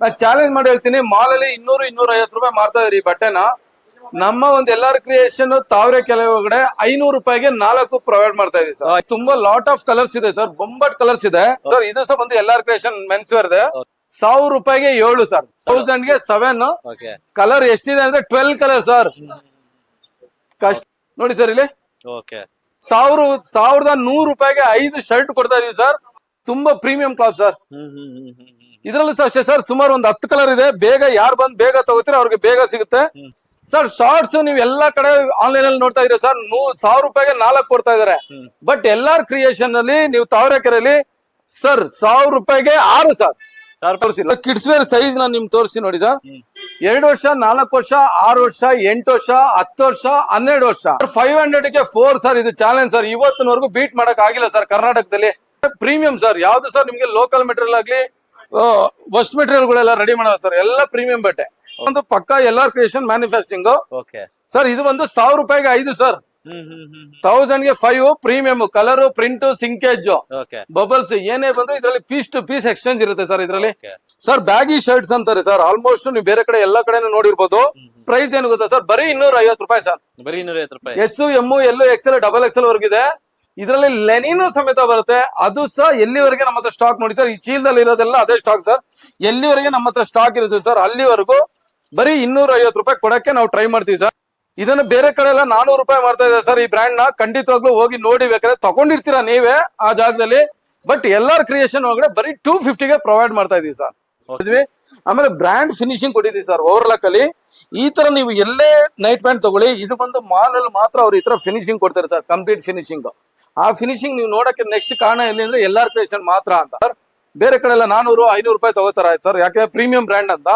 ನಾನು ಚಾಲೆಂಜ್ ಮಾಡಿ ಹೇಳ್ತೀನಿ ಮಾಲ್ ಅಲ್ಲಿ ಇನ್ನೂರು ಇನ್ನೂರ ಐವತ್ತು ರೂಪಾಯಿ ಮಾರ್ತಾ ಇದ್ರಿ ಈ ಬಟ್ಟೆನ. ನಮ್ಮ ಒಂದ್ ಎಲ್ಲಾರ್ ಕ್ರಿಯೇಷನ್ ತಾವ್ರೆ ಕೆಲವೊಳಗಡೆ ಐನೂರು ರೂಪಾಯಿಗೆ ನಾಲ್ಕು ಪ್ರೊವೈಡ್ ಮಾಡ್ತಾ ಇದೀವಿ ಸರ್ ತುಂಬಾ ಲಾಟ್ ಆಫ್ ಕಲರ್ಸ್ ಇದೆ ಸರ್ ಬೊಂಬಟ್ ಕಲರ್ಸ್ ಇದೆ. ಸರ್ ಇದು ಸಹ ಬಂದು ಎಲ್ಲಾರ್ ಕ್ರಿಯೇಷನ್ ಮೆನ್ಸ್ ವೇರ್ ಇದೆ ಸಾವಿರ ರೂಪಾಯಿಗೆ ಏಳು ಸರ್ ತೌಸಂಡ್ಗೆ ಸೆವೆನ್ ಕಲರ್ ಎಷ್ಟಿದೆ ಅಂದ್ರೆ ಟ್ವೆಲ್ ಕಲರ್ ಸರ್ ಕಷ್ಟ ನೋಡಿ ಸರ್ ಇಲ್ಲಿ. ಸಾವಿರ ಸಾವಿರದ ನೂರು ರೂಪಾಯಿಗೆ ಐದು ಶರ್ಟ್ ಕೊಡ್ತಾ ಇದೀವಿ ಸರ್ ತುಂಬಾ ಪ್ರೀಮಿಯಂ ಕ್ಲಾತ್ ಸರ್ ಇದ್ರಲ್ಲೂ ಸಹ ಅಷ್ಟೇ ಸರ್ ಸುಮಾರು ಒಂದು ಹತ್ತು ಕಲರ್ ಇದೆ. ಬೇಗ ಯಾರು ಬಂದ್ ಬೇಗ ತಗೋತೀರ ಅವ್ರಿಗೆ ಬೇಗ ಸಿಗುತ್ತೆ. ಸರ್ ಶಾರ್ಟ್ಸ್ ನೀವು ಎಲ್ಲಾ ಕಡೆ ಆನ್ಲೈನ್ ಅಲ್ಲಿ ನೋಡ್ತಾ ಇದ್ರೆ ಸರ್? ನೂ ಸಾವಿರ ರೂಪಾಯಿಗೆ ನಾಲ್ಕು ಕೊಡ್ತಾ ಇದಾರೆ. ಬಟ್ ಎಲ್ಲಾರ್ ಕ್ರಿಯೇಷನ್ ಅಲ್ಲಿ ನೀವು ತಾವರೆಕೆರೆಯಲ್ಲಿ ಸರ್ ಸಾವಿರ ರೂಪಾಯಿಗೆ ಆರು ಸರ್. ಕಿಡ್ಸ್ ವೇರ್ ಸೈಜ್ ನಾನು ನಿಮ್ಗೆ ತೋರಿಸಿ ನೋಡಿ ಸರ್. ಎರಡು ವರ್ಷ ನಾಲ್ಕು ವರ್ಷ ಆರು ವರ್ಷ ಎಂಟು ವರ್ಷ ಹತ್ತು ವರ್ಷ ಹನ್ನೆರಡು ವರ್ಷ. ಫೈವ್ ಹಂಡ್ರೆಡ್ಗೆ ಫೋರ್ ಸರ್ ಇದು ಚಾಲೆಂಜ್ ಸರ್. ಇವತ್ತಿನವರೆಗೂ ಬೀಟ್ ಮಾಡಕ್ ಆಗಿಲ್ಲ ಸರ್ ಕರ್ನಾಟಕದಲ್ಲಿ. Premium sir. ಯಾವ್ದು ಸರ್ ನಿಮ್ಗೆ ಲೋಕಲ್ ಮೆಟೀರಿಯಲ್ ಆಗ್ಲಿ ವಸ್ಟ್ ಮೆಟೀರಿಯಲ್ ಗಳೆಲ್ಲ ರೆಡಿ ಮಾಡೋದು ಸರ್ ಎಲ್ಲ ಪ್ರೀಮಿಯಂ ಬಟ್ಟೆ. ಒಂದು ಪಕ್ಕ ಎಲ್ಲಾರ್ ಕ್ರಿಯೇಷನ್ ಮ್ಯಾನುಫ್ಯಾಕ್ಚರಿಂಗ್ ಓಕೆ ಸರ್ ಇದು ಒಂದು ಸಾವಿರ ರೂಪಾಯಿಗೆ ಐದು sir ತೌಸಂಡ್ಗೆ five premium colour print shrinkage bubbles ಏನೇ ಬಂದ್ರು ಇದರಲ್ಲಿ ಪೀಸ್ ಟು ಪೀಸ್ ಎಕ್ಸ್ಚೇಂಜ್ ಇರುತ್ತೆ ಸರ್ ಇದರಲ್ಲಿ. ಸರ್ ಬ್ಯಾಗಿ ಶರ್ಟ್ಸ್ ಅಂತಾರೆ ಸರ್ ಆಲ್ಮೋಸ್ಟ್ ನೀವು ಬೇರೆ ಕಡೆ ಎಲ್ಲ ಕಡೆ ನೋಡಿರ್ಬೋದು. ಪ್ರೈಸ್ ಏನು ಗೊತ್ತಾ ಸರ್ ಬರೀ ಇನ್ನೂರ ಐವತ್ತು ರೂಪಾಯಿ ಸರ್ ಬರೀ ಇನ್ನೂರ ಐವತ್ತು ರೂಪಾಯಿ S M X L double X L ವರ್ಗಿದೆ. ಇದರಲ್ಲಿ ಲೆನಿನ್ ಸಮೇತ ಬರುತ್ತೆ. ಅದು ಸಹ ಎಲ್ಲಿವರೆಗೆ ನಮ್ಮ ಹತ್ರ ಸ್ಟಾಕ್ ನೋಡಿ ಸರ್ ಈ ಚೀಲದಲ್ಲಿ ಇರೋದೆಲ್ಲ ಅದೇ ಸ್ಟಾಕ್ ಸರ್ ಎಲ್ಲಿವರೆಗೆ ನಮ್ಮ ಸ್ಟಾಕ್ ಇರುತ್ತೆ ಸರ್ ಅಲ್ಲಿವರೆಗೂ ಬರೀ ಇನ್ನೂರ ರೂಪಾಯಿ ಕೊಡಕ್ಕೆ ನಾವು ಟ್ರೈ ಮಾಡ್ತೀವಿ ಸರ್ ಇದನ್ನ ಬೇರೆ ಕಡೆ ಎಲ್ಲ ನಾನೂರು ರೂಪಾಯಿ ಮಾಡ್ತಾ ಇದ್ದಾರೆ ಸರ್ ಈ ಬ್ರ್ಯಾಂಡ್ನ. ಖಂಡಿತವಾಗ್ಲೂ ಹೋಗಿ ನೋಡಿ ಬೇಕಾದ್ರೆ ತಗೊಂಡಿರ್ತೀರಾ ನೀವೇ ಆ ಜಾಗದಲ್ಲಿ. ಬಟ್ ಎಲ್ಲಾರ್ ಕ್ರಿಯೇಷನ್ ಒಳಗಡೆ ಬರೀ ಟೂ ಫಿಫ್ಟಿಗೆ ಪ್ರೊವೈಡ್ ಮಾಡ್ತಾ ಇದೀವಿ ಸರ್ ಹೋದ್ವಿ ಆಮೇಲೆ ಬ್ರ್ಯಾಂಡ್ ಫಿನಿಶಿಂಗ್ ಕೊಟ್ಟಿದ್ದೀವಿ ಸರ್ ಓವರ್ಲಾಕ್ ಅಲ್ಲಿ. ಈ ತರ ನೀವು ಎಲ್ಲೇ ನೈಟ್ ಪ್ಯಾಂಟ್ ತಗೊಳ್ಳಿ. ಇದು ಬಂದು ಮಾಲ್ ಅಲ್ಲಿ ಮಾತ್ರ ಅವ್ರ ಈ ತರ ಫಿನಿಶಿಂಗ್ ಕೊಡ್ತಾರೆ ಸರ್ ಕಂಪ್ಲೀಟ್ ಫಿನಿಶಿಂಗ್ ಆ ಫಿನಿಶಿಂಗ್ ನೀವು ನೋಡಕ್ಕೆ ನೆಕ್ಸ್ಟ್ ಕಾರಣ ಎಲ್ಲಿ ಅಂದ್ರೆ ಎಲ್ಲಾರ್ ಪೇಷಂಟ್ ಮಾತ್ರ ಅಂತ. ಸರ್ ಬೇರೆ ಕಡೆ ಎಲ್ಲ ನಾನೂರು ಐನೂರು ರೂಪಾಯಿ ತಗೋತಾರ ಸರ್ ಯಾಕೆ ಪ್ರೀಮಿಯಂ ಬ್ರ್ಯಾಂಡ್ ಅಂತ.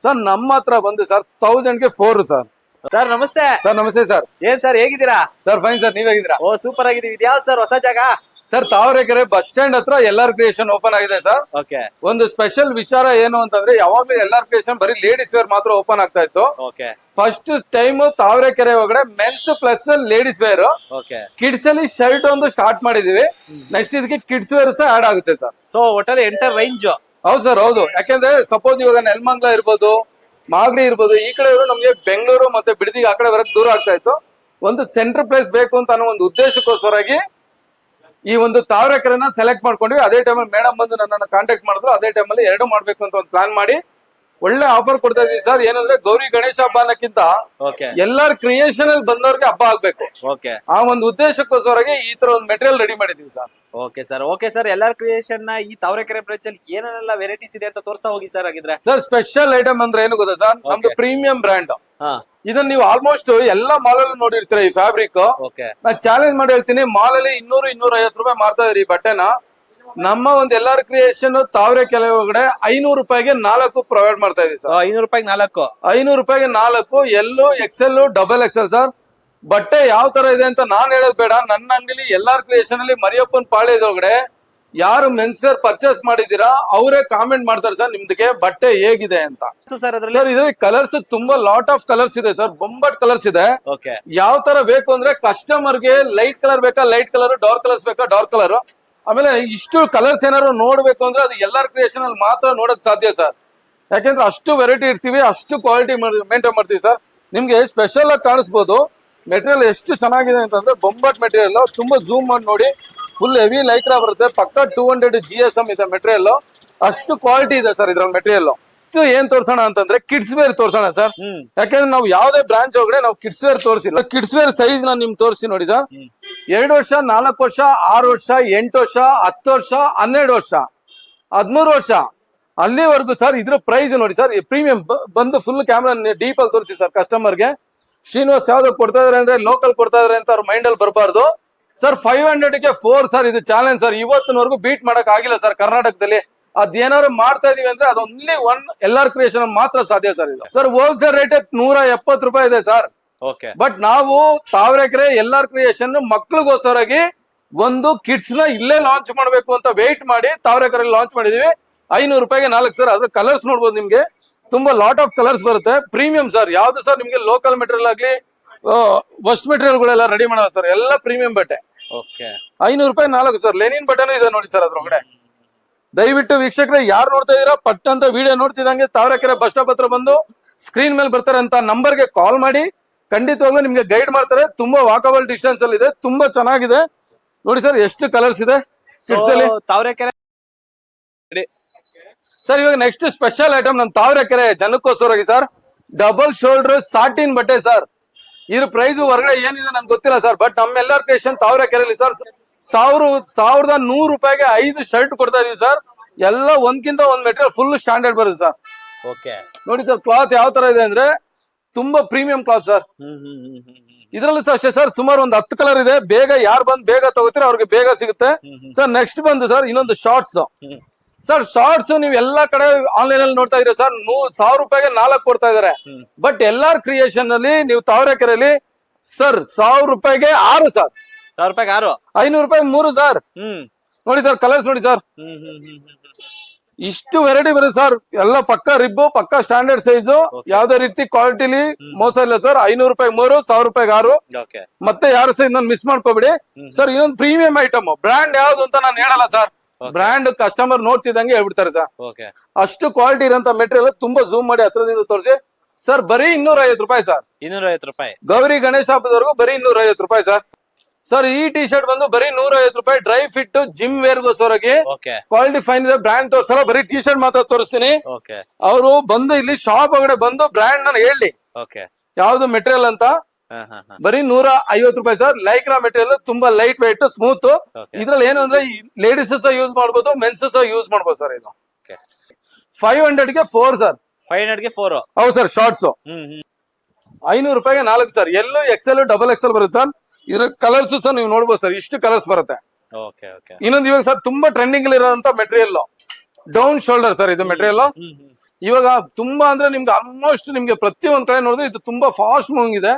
ಸರ್ ನಮ್ಮ ಹತ್ರ ಬಂದು ಸರ್ ತೌಸಂಡ್ಗೆ ಫೋರ್ ಸರ್ ಸರ್ ನಮಸ್ತೆ. ಸರ್ ನಮಸ್ತೆ ಸರ್ ಏನ್ ಸರ್ ಹೇಗಿದ್ದೀರಾ? ಸರ್ ಫೈನ್ ಸರ್ ನೀವ್ ಹೇಗಿದ್ದೀರಾ? ಓ ಸೂಪರ್ ಆಗಿದೀವಿ ಇದ್ಯಾವ್ ಸರ್ ಹೊಸ ಜಾಗ? ಸರ್ ತಾವರೆಕೆರೆ ಬಸ್ ಸ್ಟ್ಯಾಂಡ್ ಹತ್ರ ಎಲ್ಲಾರ್ ಕ್ರಿಯೇಷನ್ ಓಪನ್ ಆಗಿದೆ ಸರ್. ಓಕೆ ಒಂದು ಸ್ಪೆಷಲ್ ವಿಚಾರ ಏನು ಅಂತಂದ್ರೆ ಯಾವಾಗ್ಲೂ ಎಲ್ಲಾರ್ ಕ್ರಿಯೇಷನ್ ಬರೀ ಲೇಡೀಸ್ ವೇರ್ ಮಾತ್ರ ಓಪನ್ ಆಗ್ತಾ ಇತ್ತು. ಓಕೆ ಫಸ್ಟ್ ಟೈಮ್ ತಾವರೆಕೆರೆ ಒಳಗಡೆ men's plus ladies wear okay kids ಅಲ್ಲಿ ಶರ್ಟ್ ಒಂದು ಸ್ಟಾರ್ಟ್ ಮಾಡಿದೀವಿ. ನೆಕ್ಸ್ಟ್ ಇದಕ್ಕೆ ಕಿಡ್ಸ್ ವೇರ್ ಸಹ ಆಡ್ ಆಗುತ್ತೆ ಸರ್. ಸೊ ಒಟ್ಟಲ್ಲಿ ಎಂಟರ್ ರೇಂಜ್ ಹೌದು ಸರ್ ಹೌದು. ಯಾಕಂದ್ರೆ ಸಪೋಸ್ ಇವಾಗ ನೆಲಮಂಗ್ಲ ಇರ್ಬೋದು ಮಾಗಡಿ ಇರ್ಬೋದು ಈ ಕಡೆ ನಮ್ಗೆ ಬೆಂಗಳೂರು ಮತ್ತೆ ಬಿಡದಿಗೆ ಆ ಕಡೆ ಬರಕ್ ದೂರ ಆಗ್ತಾ ಇತ್ತು. ಒಂದು ಸೆಂಟರ್ ಪ್ಲೇಸ್ ಬೇಕು ಅಂತ ಅನ್ನೋ ಒಂದು ಉದ್ದೇಶಕ್ಕೋಸ್ಕರಾಗಿ ಈ ಒಂದು ತಾವರೆಕೆರೆನ ಸೆಲೆಕ್ಟ್ ಮಾಡ್ಕೊಂಡ್ವಿ. ಅದೇ ಟೈಮಲ್ಲಿ ಮೇಡಮ್ ಬಂದು ನನ್ನನ್ನು ಕಾಂಟ್ಯಾಕ್ಟ್ ಮಾಡಿದ್ರು. ಅದೇ ಟೈಮಲ್ಲಿ ಎರಡು ಮಾಡ್ಬೇಕು ಅಂತ ಒಂದು ಪ್ಲಾನ್ ಮಾಡಿ. ಒಳ್ಳೆ ಆಫರ್ ಕೊಡ್ತಾ ಇದೀವಿ ಸರ್ ಏನಂದ್ರೆ ಗೌರಿ ಗಣೇಶ ಹಬ್ಬ ಅನ್ನಕ್ಕಿಂತ ಎಲ್ಲಾರ ಕ್ರಿಯೇಷನ್ ಅಲ್ಲಿ ಬಂದವ್ರಿಗೆ ಹಬ್ಬ ಆಗ್ಬೇಕು. ಓಕೆ ಆ ಒಂದು ಉದ್ದೇಶಕ್ಕೋಸ್ಕರ ಈ ತರ ಒಂದು ಮೆಟೀರಿಯಲ್ ರೆಡಿ ಮಾಡಿದೀವಿ sir okay sir okay sir ಎಲ್ಲಾರ್ ಕ್ರಿಯೇಷನ್ನ ಈ ತಾವರೆಕೆರೆ ಬ್ರಾಂಚ್ ಅಲ್ಲಿ ಏನೆಲ್ಲ ವೆರೈಟೀಸ್ ಇದೆ ಅಂತ ತೋರಿಸ್ತಾ ಹೋಗಿ ಸರ್ ಆಗಿದ್ರೆ ಸರ್ ಸ್ಪೆಷಲ್ ಐಟಮ್ ಅಂದ್ರೆ ಏನು ಗೊತ್ತಾ ಸರ್ ನಮ್ದು ಪ್ರೀಮಿಯಂ ಬ್ರ್ಯಾಂಡ್ ಹಾ. ಇದನ್ನ ನೀವು ಆಲ್ಮೋಸ್ಟ್ ಎಲ್ಲಾ ಮಾಲ್ ಅಲ್ಲಿ ನೋಡಿರ್ತೀರ ಈ ಫ್ಯಾಬ್ರಿಕ್ ಓಕೆ ನಾನು ಚಾಲೆಂಜ್ ಮಾಡಿ ಹೇಳ್ತೀನಿ ಮಾಲ್ ಅಲ್ಲಿ ಇನ್ನೂರು ಇನ್ನೂರ ಐವತ್ತು ರೂಪಾಯಿ ಮಾರ್ತಾ ಇದ್ರಿ ಈ ಬಟ್ಟೆನ. ನಮ್ಮ ಒಂದ್ ಎಲ್ಲಾರ್ ಕ್ರಿಯೇಷನ್ ತಾವ್ರೆ ಕೆಲವೊಳಗಡೆ ಐನೂರು ರೂಪಾಯಿಗೆ ನಾಲ್ಕು ಪ್ರೊವೈಡ್ ಮಾಡ್ತಾ ಇದೀವಿ ಸರ್ ಐನೂರು ರೂಪಾಯಿಗೆ ನಾಲ್ಕು. ಐನೂರು ರೂಪಾಯಿಗೆ ನಾಲ್ಕು ಎಲ್ಲು ಎಕ್ಸೆಲ್ ಡಬಲ್ ಎಕ್ಸೆಲ್ ಸರ್ ಬಟ್ಟೆ ಯಾವ ತರ ಇದೆ ಅಂತ ನಾನ್ ಹೇಳೋದ್ ಬೇಡ. ನನ್ನ ಅಂಗಡಿ ಎಲ್ಲಾರ್ ಕ್ರಿಯೇಷನ್ ಅಲ್ಲಿ ಮರಿಯಪ್ಪನ್ ಪಾಳ್ಯದೊಳಗಡೆ ಯಾರು ಮೆನ್ಸ್ ವೇರ್ ಪರ್ಚೇಸ್ ಮಾಡಿದೀರಾ ಅವರೇ ಕಾಮೆಂಟ್ ಮಾಡ್ತಾರೆ ಸರ್ ನಿಮ್ದಕ್ಕೆ ಬಟ್ಟೆ ಹೇಗಿದೆ ಅಂತ. ಸರ್ ಅದರಲ್ಲಿ ಸರ್ ಇದ್ರಲ್ಲಿ ಕಲರ್ಸ್ ತುಂಬಾ ಲಾಟ್ ಆಫ್ ಕಲರ್ಸ್ ಇದೆ ಸರ್ ಬೊಂಬಟ್ ಕಲರ್ಸ್ ಇದೆ. ಓಕೆ ಯಾವ ತರ ಬೇಕು ಅಂದ್ರೆ ಕಸ್ಟಮರ್ಗೆ ಲೈಟ್ ಕಲರ್ ಬೇಕಾ ಲೈಟ್ ಕಲರ್ ಡಾರ್ಕ್ ಕಲರ್ಸ್ ಬೇಕಾ ಡಾರ್ಕ್ ಕಲರ್ ಆಮೇಲೆ ಇಷ್ಟು ಕಲರ್ಸ್ ಏನಾದ್ರು ನೋಡ್ಬೇಕು ಅಂದ್ರೆ ಅದು ಎಲ್ಲಾರ್ ಕ್ರಿಯೇಷನ್ ಅಲ್ಲಿ ಮಾತ್ರ ನೋಡಕ್ ಸಾಧ್ಯ ಸರ್ ಯಾಕೆಂದ್ರೆ ಅಷ್ಟು ವೆರೈಟಿ ಇರ್ತೀವಿ ಅಷ್ಟು ಕ್ವಾಲಿಟಿ ಮೇಂಟೈನ್ ಮಾಡ್ತೀವಿ ಸರ್ ನಿಮ್ಗೆ ಸ್ಪೆಷಲ್ ಆಗಿ ಕಾಣಿಸ್ಬೋದು. ಮೆಟೀರಿಯಲ್ ಎಷ್ಟು ಚೆನ್ನಾಗಿದೆ ಅಂತಂದ್ರೆ ಬೊಂಬಟ್ ಮೆಟೀರಿಯಲ್ ತುಂಬಾ ಝೂಮ್ ಮಾಡಿ ನೋಡಿ. ಫುಲ್ ಹೆವಿ ಲೈಕ್ರಾ ಬರುತ್ತೆ. ಪಕ್ಕ two hundred G S M ಇದೆ ಮೆಟೀರಿಯಲ್ ಅಷ್ಟು ಕ್ವಾಲಿಟಿ ಇದೆ ಸರ್ ಇದ್ರ ಮೆಟೀರಿಯಲ್ ಏನ್ ತೋರ್ಸೋಣ ಅಂತಂದ್ರೆ ಕಿಡ್ಸ್ ವೇರ್ ತೋರ್ಸೋಣ ಸರ್ ಯಾಕಂದ್ರೆ ನಾವು ಯಾವ್ದೇ ಬ್ರಾಂಚ್ ಒಳಗಡೆ ನಾವು ಕಿಡ್ಸ್ ವೇರ್ ತೋರಿಸಿಲ್ಲ. ಕಿಡ್ಸ್ ವೇರ್ ಸೈಜ್ ನಾನು ನಿಮ್ಗೆ ತೋರಿಸಿ ನೋಡಿ ಸರ್. ಎರಡು ವರ್ಷ ನಾಲ್ಕು ವರ್ಷ ಆರು ವರ್ಷ ಎಂಟು ವರ್ಷ ಹತ್ತು ವರ್ಷ ಹನ್ನೆರಡು ವರ್ಷ ಹದಿಮೂರು ವರ್ಷ. ಅಲ್ಲಿವರೆಗೂ ಸರ್ ಇದ್ರ ಪ್ರೈಸ್ ನೋಡಿ ಸರ್ ಪ್ರೀಮಿಯಂ ಬಂದು ಫುಲ್ ಕ್ಯಾಮ್ರಾ ಡೀಪ್ ಆಗಿ ತೋರಿಸಿ ಸರ್ ಕಸ್ಟಮರ್ಗೆ ಶ್ರೀನಿವಾಸ್ ಯಾವ್ದು ಕೊಡ್ತಾ ಇದಾರೆ ಅಂದ್ರೆ ಲೋಕಲ್ ಕೊಡ್ತಾ ಇದಾರೆ ಅಂತ ಅವ್ರ ಮೈಂಡ್ ಅಲ್ಲಿ ಬರಬಾರ್ದು. ಸರ್ ಫೈವ್ ಹಂಡ್ರೆಡ್ಗೆ ಫೋರ್ ಸರ್ ಇದು ಚಾಲೆಂಜ್ ಸರ್ ಇವತ್ತಿನವರೆಗೂ ಬೀಟ್ ಮಾಡಕ್ ಆಗಿಲ್ಲ ಸರ್ ಕರ್ನಾಟಕದಲ್ಲಿ. ಅದೇನಾದ್ರು ಮಾಡ್ತಾ ಇದೀವಿ ಅಂದ್ರೆ ಅದು ಓನ್ಲಿ ಒನ್ ಎಲ್ಲಾರ್ ಕ್ರಿಯೇಷನ್ ಮಾತ್ರ ಸಾಧ್ಯ ಸರ್ ಇದು. ಸರ್ ಹೋಲ್ಸೇಲ್ ರೇಟ್ ನೂರ ಎಪ್ಪತ್ತು ರೂಪಾಯಿ ಇದೆ ಸರ್ ಓಕೆ ಬಟ್ ನಾವು ತಾವ್ರೆಕರೆ ಎಲ್ಲಾರ್ ಕ್ರಿಯೇಷನ್ ಮಕ್ಳಿಗೋಸ್ಕರಾಗಿ ಒಂದು ಕಿಡ್ಸ್ನ ಇಲ್ಲೇ ಲಾಂಚ್ ಮಾಡ್ಬೇಕು ಅಂತ ವೆಯ್ಟ್ ಮಾಡಿ ತಾವ್ರೆಕರೆ ಲಾಂಚ್ ಮಾಡಿದೀವಿ. ಐನೂರು ರೂಪಾಯಿಗೆ ನಾಲ್ಕು ಸರ್ ಅದ್ರ ಕಲರ್ಸ್ ನೋಡ್ಬೋದು ನಿಮ್ಗೆ. ತುಂಬಾ ಲಾಟ್ ಆಫ್ ಕಲರ್ಸ್ ಬರುತ್ತೆ. ಪ್ರೀಮಿಯಂ ಸರ್ ಯಾವ್ದು ಸರ್ ನಿಮ್ಗೆ ಲೋಕಲ್ ಮೆಟೀರಿಯಲ್ ಆಗ್ಲಿ ವಸ್ಟ್ ಮೆಟೀರಿಯಲ್ ಗಳೆಲ್ಲ ರೆಡಿ ಮಾಡೋದು ಸರ್ ಎಲ್ಲ ಪ್ರೀಮಿಯಂ ಬಟ್ಟೆ. ಐನೂರು ರೂಪಾಯಿ ನಾಲ್ಕು ಸರ್. ಲೆನಿನ್ ಬಟನ್ ಇದೆ ನೋಡಿ ಸರ್ ಅದ್ರೊಳಗಡೆ. ದಯವಿಟ್ಟು ವೀಕ್ಷಕರೇ ಯಾರು ನೋಡ್ತಾ ಇದೀರಾ ಪಟ್ ಅಂತ ವಿಡಿಯೋ ನೋಡ್ತಿದಂಗೆ ತಾವರೆಕೆರೆ ಬಸ್ ಸ್ಟಾಪ್ ಹತ್ರ ಬಂದು ಸ್ಕ್ರೀನ್ ಮೇಲೆ ಬರ್ತಾರೆ ಅಂತ ನಂಬರ್ಗೆ ಕಾಲ್ ಮಾಡಿ. ಖಂಡಿತವಾಗ್ಲೂ ನಿಮ್ಗೆ ಗೈಡ್ ಮಾಡ್ತಾರೆ. ತುಂಬಾ ವಾಕಬಲ್ ಡಿಸ್ಟೆನ್ಸ್ ಅಲ್ಲಿ ಇದೆ. ತುಂಬಾ ಚೆನ್ನಾಗಿದೆ. ನೋಡಿ ಸರ್ ಎಷ್ಟು ಕಲರ್ಸ್ ಇದೆ. ತಾವರೆಕೆರೆ ಸರ್ ಇವಾಗ ನೆಕ್ಸ್ಟ್ ಸ್ಪೆಷಲ್ ಐಟಮ್ ನಮ್ ತಾವರೆಕೆರೆ ಜನಕ್ಕೋಸ್ಕರ ಸರ್. ಡಬಲ್ ಶೋಲ್ಡರ್ ಸಾಟಿನ್ ಬಟ್ಟೆ ಸರ್. ಇದ್ರ ಪ್ರೈಸ್ ಹೊರಗಡೆ ಏನಿದೆ ನನ್ಗೆ ಗೊತ್ತಿಲ್ಲ ಸರ್ ಬಟ್ ನಮ್ಮೆಲ್ಲರ ಪೇಷಂಟ್ ತಾವರೆ ಕೆರೆಯಲ್ಲಿ ಸರ್ ಸಾವಿರ ಸಾವಿರದ ನೂರು ರೂಪಾಯಿಗೆ ಐದು ಶರ್ಟ್ ಕೊಡ್ತಾ ಇದೀವಿ ಸರ್ ಎಲ್ಲ ಒಂದ್ಕಿಂತ ಒಂದ್ ಮೆಟೀರಿಯಲ್ ಫುಲ್ ಸ್ಟ್ಯಾಂಡರ್ಡ್ ಬರುತ್ತೆ ಸರ್ ಓಕೆ ನೋಡಿ ಸರ್ ಕ್ಲಾತ್ ಯಾವ ತರ ಇದೆ ಅಂದ್ರೆ ತುಂಬಾ ಪ್ರೀಮಿಯಂ ಕ್ಲಾತ್ ಸರ್ ಇದ್ರಲ್ಲಿ ಸರ್ ಸಹ ಅಷ್ಟೇ ಸರ್ ಸುಮಾರು ಒಂದು ಹತ್ತು ಕಲರ್ ಇದೆ. ಬೇಗ ಯಾರು ಬಂದ್ ಬೇಗ ತಗೋತೀರ ಅವ್ರಿಗೆ ಬೇಗ ಸಿಗುತ್ತೆ. ಸರ್ ನೆಕ್ಸ್ಟ್ ಬಂದು ಸರ್ ಇನ್ನೊಂದು ಶಾರ್ಟ್ಸ್ ಸರ್ ಶಾರ್ಟ್ಸ್ ನೀವು ಎಲ್ಲಾ ಕಡೆ ಆನ್ಲೈನ್ ಅಲ್ಲಿ ನೋಡ್ತಾ ಇದ್ರೆ ಸರ್ ನೂ ಸಾವಿರ ರೂಪಾಯಿಗೆ ನಾಲ್ಕು ಕೊಡ್ತಾ ಇದಾರೆ ಬಟ್ ಎಲ್ಲಾರ್ ಕ್ರಿಯೇಷನ್ ಅಲ್ಲಿ ನೀವು ತಾವರೆಕೆರೆಯಲ್ಲಿ ಸರ್ ಸಾವಿರ ರೂಪಾಯಿಗೆ ಆರು ಸರ್ ಸಾವಿರ ರೂಪಾಯಿಗೆ ಆರು? ಐನೂರು ರೂಪಾಯಿ ಮೂರು ಸರ್ ಹ್ಮ್. ನೋಡಿ ಸರ್ ಕಲರ್ಸ್ ನೋಡಿ ಸರ್ ಇಷ್ಟು ವೆರೈಟಿ ಬರುತ್ತೆ ಸರ್ ಎಲ್ಲ ಪಕ್ಕ ರಿಬ್ಬು ಪಕ್ಕ ಸ್ಟ್ಯಾಂಡರ್ಡ್ ಸೈಜು ಯಾವ್ದೇ ರೀತಿ ಕ್ವಾಲಿಟಿಲಿ ಮೋಸ ಇಲ್ಲ ಸರ್ ಐನೂರು ರೂಪಾಯಿ ಮೂರು ಸಾವಿರ ರೂಪಾಯಿಗೆ ಆರು. ಮತ್ತೆ ಯಾರು ಸರ್ ಇನ್ನೊಂದು ಮಿಸ್ ಮಾಡ್ಕೋಬೇಡಿ. ಸರ್ ಇನ್ನೊಂದು ಪ್ರೀಮಿಯಂ ಐಟಮ್ ಬ್ರ್ಯಾಂಡ್ ಯಾವ್ದು ಅಂತ ನಾನು ಹೇಳಲ್ಲ ಸರ್ ಬ್ರ್ಯಾಂಡ್ ಕಸ್ಟಮರ್ ನೋಡ್ತಿದ್ದಂಗೆ ಹೇಳ್ಬಿಡ್ತಾರೆ ಸರ್. ಓಕೆ ಅಷ್ಟು ಕ್ವಾಲಿಟಿ ಇರೋಂತ ಮೆಟೀರಿಯಲ್ ತುಂಬಾ ಝೂಮ್ ಮಾಡಿ ಹತ್ರದಿಂದ ತೋರಿಸಿ. ಸರ್ ಬರೀ ಇನ್ನೂರ ಐವತ್ತು ರೂಪಾಯಿ ಸರ್ ಇನ್ನೂರ ಐವತ್ತು ರೂಪಾಯಿ. ಗೌರಿ ಗಣೇಶ ಹಬ್ಬದವರೆಗೂ ಬರೀ ಇನ್ನೂರ ಐವತ್ತು ರೂಪಾಯಿ ಸರ್ ಸರ್ ಈ ಟಿ ಶರ್ಟ್ ಬಂದು ಬರೀ ನೂರ ಐವತ್ತು ರೂಪಾಯಿ ಡ್ರೈ ಫಿಟ್ ಜಿಮ್ ವೇರ್ಗೋಸ್ಕರವಾಗಿ ಓಕೆ ಕ್ವಾಲಿಟಿ ಫೈನ್ ಇದೆ. ಬ್ರ್ಯಾಂಡ್ ತೋರಿಸಲ್ಲ ಬರೀ ಟಿ ಶರ್ಟ್ ಮಾತ್ರ ತೋರಿಸ್ತೀನಿ. ಅವರು ಬಂದು ಇಲ್ಲಿ ಶಾಪ್ ಒಳಗಡೆ ಬಂದು ಬ್ರಾಂಡ್ ನಾನು ಹೇಳಿ. ಯಾವ್ದು ಮೆಟೀರಿಯಲ್ ಅಂತ ಬರೀ ನೂರ ಐವತ್ತು ರೂಪಾಯಿ ಸರ್. ಲೈಕ್ರಾ ಮೆಟೀರಿಯಲ್ ತುಂಬಾ ಲೈಟ್ ವೈಟ್ ಸ್ಮೂತ್ ಇದ್ರಲ್ಲಿ ಏನು ಅಂದ್ರೆ ಲೇಡೀಸ್ ಸಹ ಯೂಸ್ ಮಾಡಬಹುದು ಮೆನ್ಸ್ ಸಹ ಯೂಸ್ ಮಾಡ್ಬೋದು ಸರ್ ಇದು. ಫೈವ್ ಹಂಡ್ರೆಡ್ಗೆ ಫೋರ್ ಸರ್. ಫೈವ್ ಹಂಡ್ರೆಡ್ಗೆ ಫೋರ್ ಹೌದು ಸರ್ ಶಾರ್ಟ್ಸ್ ಐನೂರು ರೂಪಾಯಿಗೆ ನಾಲ್ಕು ಸರ್. ಎಲ್ಲೂ ಎಕ್ಸೆಲ್ ಡಬಲ್ ಎಕ್ಸೆಲ್ ಬರುತ್ತೆ ಸರ್. ಇದ್ರ ಕಲರ್ಸ್ ಸಹ ನೀವು ನೋಡಬಹುದು ಸರ್. ಇಷ್ಟು ಕಲರ್ಸ್ ಬರುತ್ತೆ. ಇನ್ನೊಂದು ಇವಾಗ ಸರ್ ತುಂಬಾ ಟ್ರೆಂಡಿಂಗ್ ಇರೋಂತ ಮೆಟೀರಿಯಲ್ ಡೌನ್ ಶೋಲ್ಡರ್ ಸರ್ ಇದು ಮೆಟೀರಿಯಲ್ ಇವಾಗ ತುಂಬಾ ಅಂದ್ರೆ ನಿಮ್ಗೆ ಆಲ್ಮೋಸ್ಟ್ ನಿಮ್ಗೆ ಪ್ರತಿಯೊಂದ್ ಕಡೆ ನೋಡಿದ್ರೆ ಇದು ತುಂಬಾ ಫಾಸ್ಟ್ ಮೂವಿಂಗ್ ಇದೆ.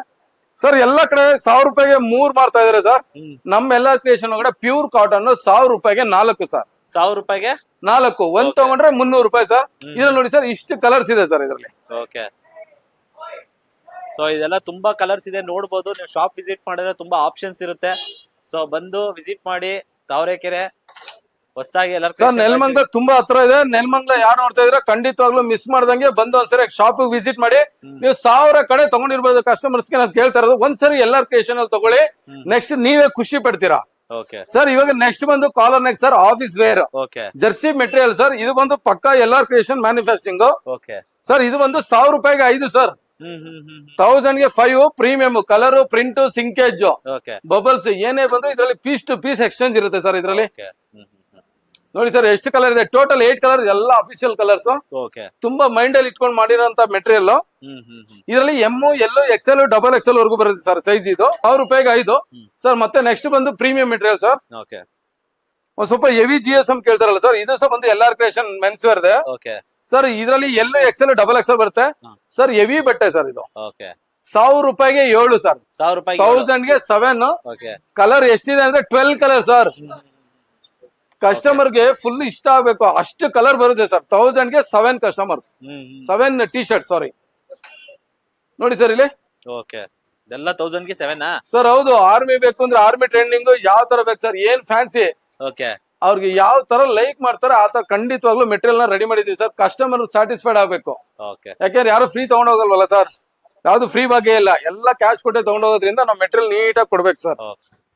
ಸರ್ ಎಲ್ಲ ಕಡೆ ಸಾವಿರ ರೂಪಾಯಿಗೆ ಮೂರ್ ಮಾಡ್ತಾ ಇದಾರೆ ಸರ್ ನಮ್ಮ ಎಲ್ಲಾ ಕ್ರಿಯೇಷನ್ ಒಳಗಡೆ ಪ್ಯೂರ್ ಕಾಟನ್ ಸಾವಿರ ರೂಪಾಯಿಗೆ ನಾಲ್ಕು ಸರ್ ಸಾವಿರ ರೂಪಾಯಿಗೆ? ನಾಲ್ಕು. ಒಂದ್ ತಗೊಂಡ್ರೆ ಮುನ್ನೂರು ರೂಪಾಯಿ ಸರ್ ಇದ್ರಲ್ಲಿ ನೋಡಿ ಸರ್ ಇಷ್ಟು ಕಲರ್ಸ್ ಇದೆ ಸರ್ ಇದರಲ್ಲಿ. ಓಕೆ ಸೊ ಇದೆಲ್ಲ ತುಂಬಾ ಕಲರ್ಸ್ ಇದೆ ನೋಡ್ಬೋದು. ನೀವು ಶಾಪ್ ವಿಸಿಟ್ ಮಾಡಿದ್ರೆ ತುಂಬಾ ಆಪ್ಷನ್ಸ್ ಇರುತ್ತೆ. ಸೊ ಬಂದು ವಿಸಿಟ್ ಮಾಡಿ ತಾವರೆಕೆರೆ ಹೊಸದಾಗಿ ಸರ್ ನೆಲಮಂಗ್ಲ ತುಂಬಾ ಹತ್ರ ಇದೆ. ನೆಲಮಂಗ್ಲ ಯಾರು ನೋಡ್ತಾ ಇದ್ರೆ ಖಂಡಿತವಾಗ್ಲೂ ಮಿಸ್ ಮಾಡ್ದಂಗೆ ಬಂದು ಒಂದ್ಸರಿ ಶಾಪ್ ವಿಸಿಟ್ ಮಾಡಿ. ನೀವು ಸಾವಿರ ಕಡೆ ತಗೊಂಡಿರ್ಬೋದು ಕಸ್ಟಮರ್ಸ್ಗೆ ನಾನು ಕೇಳ್ತಾ ಇರೋದು. ಒಂದ್ಸರಿ ಎಲ್ಲಾರ್ ಕ್ರಿಯೇಷನ್ ಅಲ್ಲಿ ತಗೊಳ್ಳಿ. ನೆಕ್ಸ್ಟ್ ನೀವೇ ಖುಷಿ ಪಡ್ತೀರಾ? ಸರ್ ಇವಾಗ ನೆಕ್ಸ್ಟ್ ಬಂದು collar neck sir office wear okay jersey material sir ಇದು ಬಂದು ಪಕ್ಕ ಎಲ್ಲಾರ್ ಕ್ರಿಯೇಷನ್ ಮ್ಯಾನುಫ್ಯಾಕ್ಚರಿಂಗ್ ಓಕೆ ಸರ್ ಇದು ಬಂದು ಸಾವಿರ ರೂಪಾಯಿಗೆ ಐದು ಸರ್ ಹ್ಮ್ ಹ್ಮ್ ಹ್ಮ್ ತೌಸಂಡ್ಗೆ five premium colour print shrinkage bubbles ಏನೇ ಬಂದ್ರು ಇದರಲ್ಲಿ ಪೀಸ್ ಟು ಪೀಸ್ ಎಕ್ಸ್ಚೇಂಜ್ ಇರುತ್ತೆ ಸರ್ ಇದರಲ್ಲಿ. ನೋಡಿ ಸರ್ ಎಷ್ಟು ಕಲರ್ ಇದೆ? ಟೋಟಲ್ ಏಟ್ ಕಲರ್ ಎಲ್ಲ ಅಫಿಷಿಯಲ್ ಕಲರ್ಸ್ ಓಕೆ ತುಂಬಾ ಮೈಂಡ್ ಅಲ್ಲಿ ಇಟ್ಕೊಂಡು ಮಾಡಿರೋಂತ ಮೆಟೀರಿಯಲ್ ಇದರಲ್ಲಿ M L XL double XL ವರೆಗೂ ಬರುತ್ತೆ ಸರ್ ಸೈಜ್ ಇದು. ಸಾವಿರ ರೂಪಾಯಿಗೆ ಐದು. ಸರ್ ಮತ್ತೆ ನೆಕ್ಸ್ಟ್ ಬಂದು ಪ್ರೀಮಿಯಂ ಮೆಟೀರಿಯಲ್ ಸರ್ ಓಕೆ ಒಂದ್ ಸ್ವಲ್ಪ ಹೆವಿ ಜಿ ಎಸ್ ಎಂ ಕೇಳ್ತಾರಲ್ಲ ಸರ್ ಇದು ಸಹ ಬಂದು ಎಲ್ಲಾರ್ ಕ್ರಿಯೇಷನ್ ಮೆನ್ಸ್ ವೇರ್ ಇದೆ ಸರ್ ಇದರಲ್ಲಿ ಎಲ್ಲೋ ಎಕ್ಸೆಲ್ ಡಬಲ್ ಎಕ್ಸೆಲ್ ಬರುತ್ತೆ. ಸರ್ ಹೆವಿ ಬಟ್ಟೆ ಸರ್ ಇದು. ಸಾವಿರ ರೂಪಾಯಿಗೆ ಏಳು ಸರ್ ಸಾವಿರ ರೂಪಾಯಿ ತೌಸಂಡ್ಗೆ ಸೆವೆನ್ ಓಕೆ ಕಲರ್ ಎಷ್ಟಿದೆ ಅಂದ್ರೆ ಟ್ವೆಲ್ ಕಲರ್ ಸರ್ ಕಸ್ಟಮರ್ಗೆ ಫುಲ್ ಇಷ್ಟ ಆಗ್ಬೇಕು. ಅಷ್ಟು ಕಲರ್ ಬರುತ್ತೆ sir ತೌಸಂಡ್ಗೆ seven customers seven T shirt sorry ನೋಡಿ ಸರ್ ಇಲ್ಲಿ. ಓಕೆ ಇದೆಲ್ಲ ತೌಸಂಡ್ಗೆ ಸೆವೆನ್ ಸರ್ ಹೌದು. ಆರ್ಮಿ ಬೇಕು ಅಂದ್ರೆ ಆರ್ಮಿ ಟ್ರೆಂಡಿಂಗ್ ಯಾವ ತರ ಬೇಕು ಸರ್ ಏನ್ ಫ್ಯಾನ್ಸಿ ಓಕೆ ಅವ್ರಿಗೆ ಯಾವ ತರ ಲೈಕ್ ಮಾಡ್ತಾರೆ ಆ ತರ ಖಂಡಿತವಾಗ್ಲೂ ಮೆಟೀರಿಯಲ್ನ ರೆಡಿ ಮಾಡಿದೀವಿ ಸರ್ ಕಸ್ಟಮರ್ ಸ್ಯಾಟಿಸ್ಫೈಡ್ ಆಗ್ಬೇಕು. ಓಕೆ ಯಾಕೆಂದ್ರೆ ಯಾರು ಫ್ರೀ ತಗೊಂಡೋಗಲ್ವಲ್ಲ ಸರ್ ಯಾವ್ದು ಫ್ರೀ ಬಗ್ಗೆ ಇಲ್ಲ. ಎಲ್ಲ ಕ್ಯಾಶ್ ಕೊಟ್ಟೆ ತಗೊಂಡೋಗೋದ್ರಿಂದ ನಾವು ಮೆಟೀರಿಯಲ್ ನೀಟಾಗಿ ಕೊಡ್ಬೇಕು ಸರ್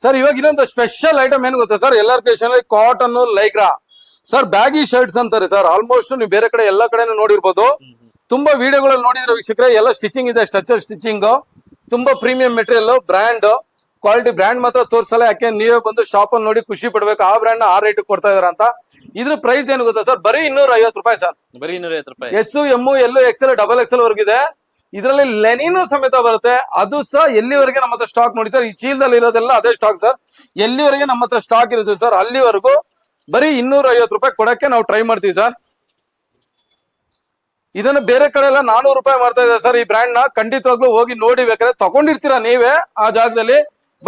ಸರ್ ಇವಾಗ ಇನ್ನೊಂದು ಸ್ಪೆಷಲ್ ಐಟಮ್ ಏನ್ ಗೊತ್ತಾ ಸರ್ ಎಲ್ಲಾರ್ ಕೇಶನ್ cotton Lycra sir baggy shirts ಅಂತಾರೆ ಸರ್ ಆಲ್ಮೋಸ್ಟ್ ನೀವು ಬೇರೆ ಕಡೆ ಎಲ್ಲಾ ಕಡೆನೂ ನೋಡಿರ್ಬೋದು. ತುಂಬಾ ವಿಡಿಯೋಗಳಲ್ಲಿ ನೋಡಿದ್ರೆ ವೀಕ್ಷಕರೇ ಎಲ್ಲ ಸ್ಟಿಚಿಂಗ್ ಇದೆ ಸ್ಟ್ರಚರ್ ಸ್ಟಿಚಿಂಗ್ ತುಂಬಾ premium material brand quality brand ಮಾತ್ರ ತೋರ್ಸಲ್ಲ. ಯಾಕೆ? ನೀವೇ ಬಂದು ಶಾಪ್ ಅಲ್ಲಿ ನೋಡಿ ಖುಷಿ ಪಡ್ಬೇಕು. ಆ ಬ್ರ್ಯಾಂಡ್ ಆ ರೇಟ್ ಕೊಡ್ತಾ ಇದಾರೆ ಅಂತ. ಇದ್ರ ಪ್ರೈಸ್ ಏನು ಗೊತ್ತಾ ಸರ್ ಬರೀ ಇನ್ನೂರ ಐವತ್ತು ರೂಪಾಯಿ ಸರ್ ಬರೀ ಇನ್ನೂರ ಐವತ್ತು ರೂಪಾಯಿ S M L XL double XL ವರ್ಗಿದೆ. ಇದರಲ್ಲಿ ಲೆನಿನ್ ಸಮೇತ ಬರುತ್ತೆ. ಅದು ಸಹ ಎಲ್ಲಿವರೆಗೆ ನಮ್ಮ ಹತ್ರ ಸ್ಟಾಕ್ ನೋಡಿ ಸರ್? ಈ ಚೀಲದಲ್ಲಿ ಇರೋದೆಲ್ಲ ಅದೇ ಸ್ಟಾಕ್ ಸರ್. ಎಲ್ಲಿವರೆಗೆ ನಮ್ಮ ಹತ್ರ ಸ್ಟಾಕ್ ಇರುತ್ತೆ ಸರ್? ಅಲ್ಲಿವರೆಗೂ ಬರೀ ಇನ್ನೂರ ಐವತ್ತು ರೂಪಾಯಿ ಕೊಡಕ್ಕೆ ನಾವು ಟ್ರೈ ಮಾಡ್ತೀವಿ ಸರ್. ಇದನ್ನು ಬೇರೆ ಕಡೆ ಎಲ್ಲ ನಾನೂರು ರೂಪಾಯಿ ಮಾಡ್ತಾ ಇದ್ದಾರೆ ಸರ್ ಈ ಬ್ರ್ಯಾಂಡ್ನ. ಖಂಡಿತವಾಗ್ಲೂ ಹೋಗಿ ನೋಡಿ ಬೇಕಾದ್ರೆ ತಗೊಂಡಿರ್ತೀರಾ ನೀವೇ ಆ ಜಾಗದಲ್ಲಿ.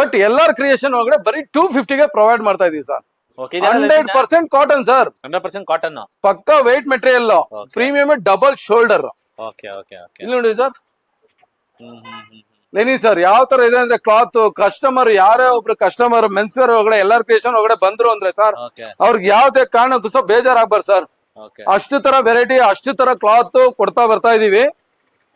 ಬಟ್ ಎಲ್ಲಾರ್ ಕ್ರಿಯೇಷನ್ ಒಳಗಡೆ ಬರೀ ಟೂ ಫಿಫ್ಟಿಗೆ ಪ್ರೊವೈಡ್ ಮಾಡ್ತಾ ಇದೀವಿ sir. Hundred percent cotton sir. Hundred percent cotton ಪಕ್ಕ white material premium double shoulder okay okay okay ಇಲ್ಲಿ ನೋಡಿ ಸರ್. ಹ್ಮ್ ಹ್ಮ್ ಹ್ಮ್ ಲೆನಿನ್ ಸರ್ ಯಾವ ತರ ಇದೆ ಅಂದ್ರೆ ಕ್ಲಾತ್ ಕಸ್ಟಮರ್ ಯಾರೇ ಒಬ್ರು ಕಸ್ಟಮರ್ ಮೆನ್ಸ್ ವೇರ್ ಒಳಗಡೆ ಎಲ್ಲಾರ್ ಕ್ರಿಯೇಷನ್ ಒಳಗಡೆ ಬಂದ್ರು ಅಂದ್ರೆ ಸರ್ ಓಕೆ ಅವ್ರಿಗೆ ಯಾವ್ದೇ ಕಾರಣಕ್ಕೂ ಸಹ ಬೇಜಾರಾಗ್ಬಾರ್ದು ಸರ್. ಓಕೆ ಅಷ್ಟು ತರ ವೆರೈಟಿ ಅಷ್ಟು ತರ ಕ್ಲಾತ್ ಕೊಡ್ತಾ ಬರ್ತಾ ಇದೀವಿ.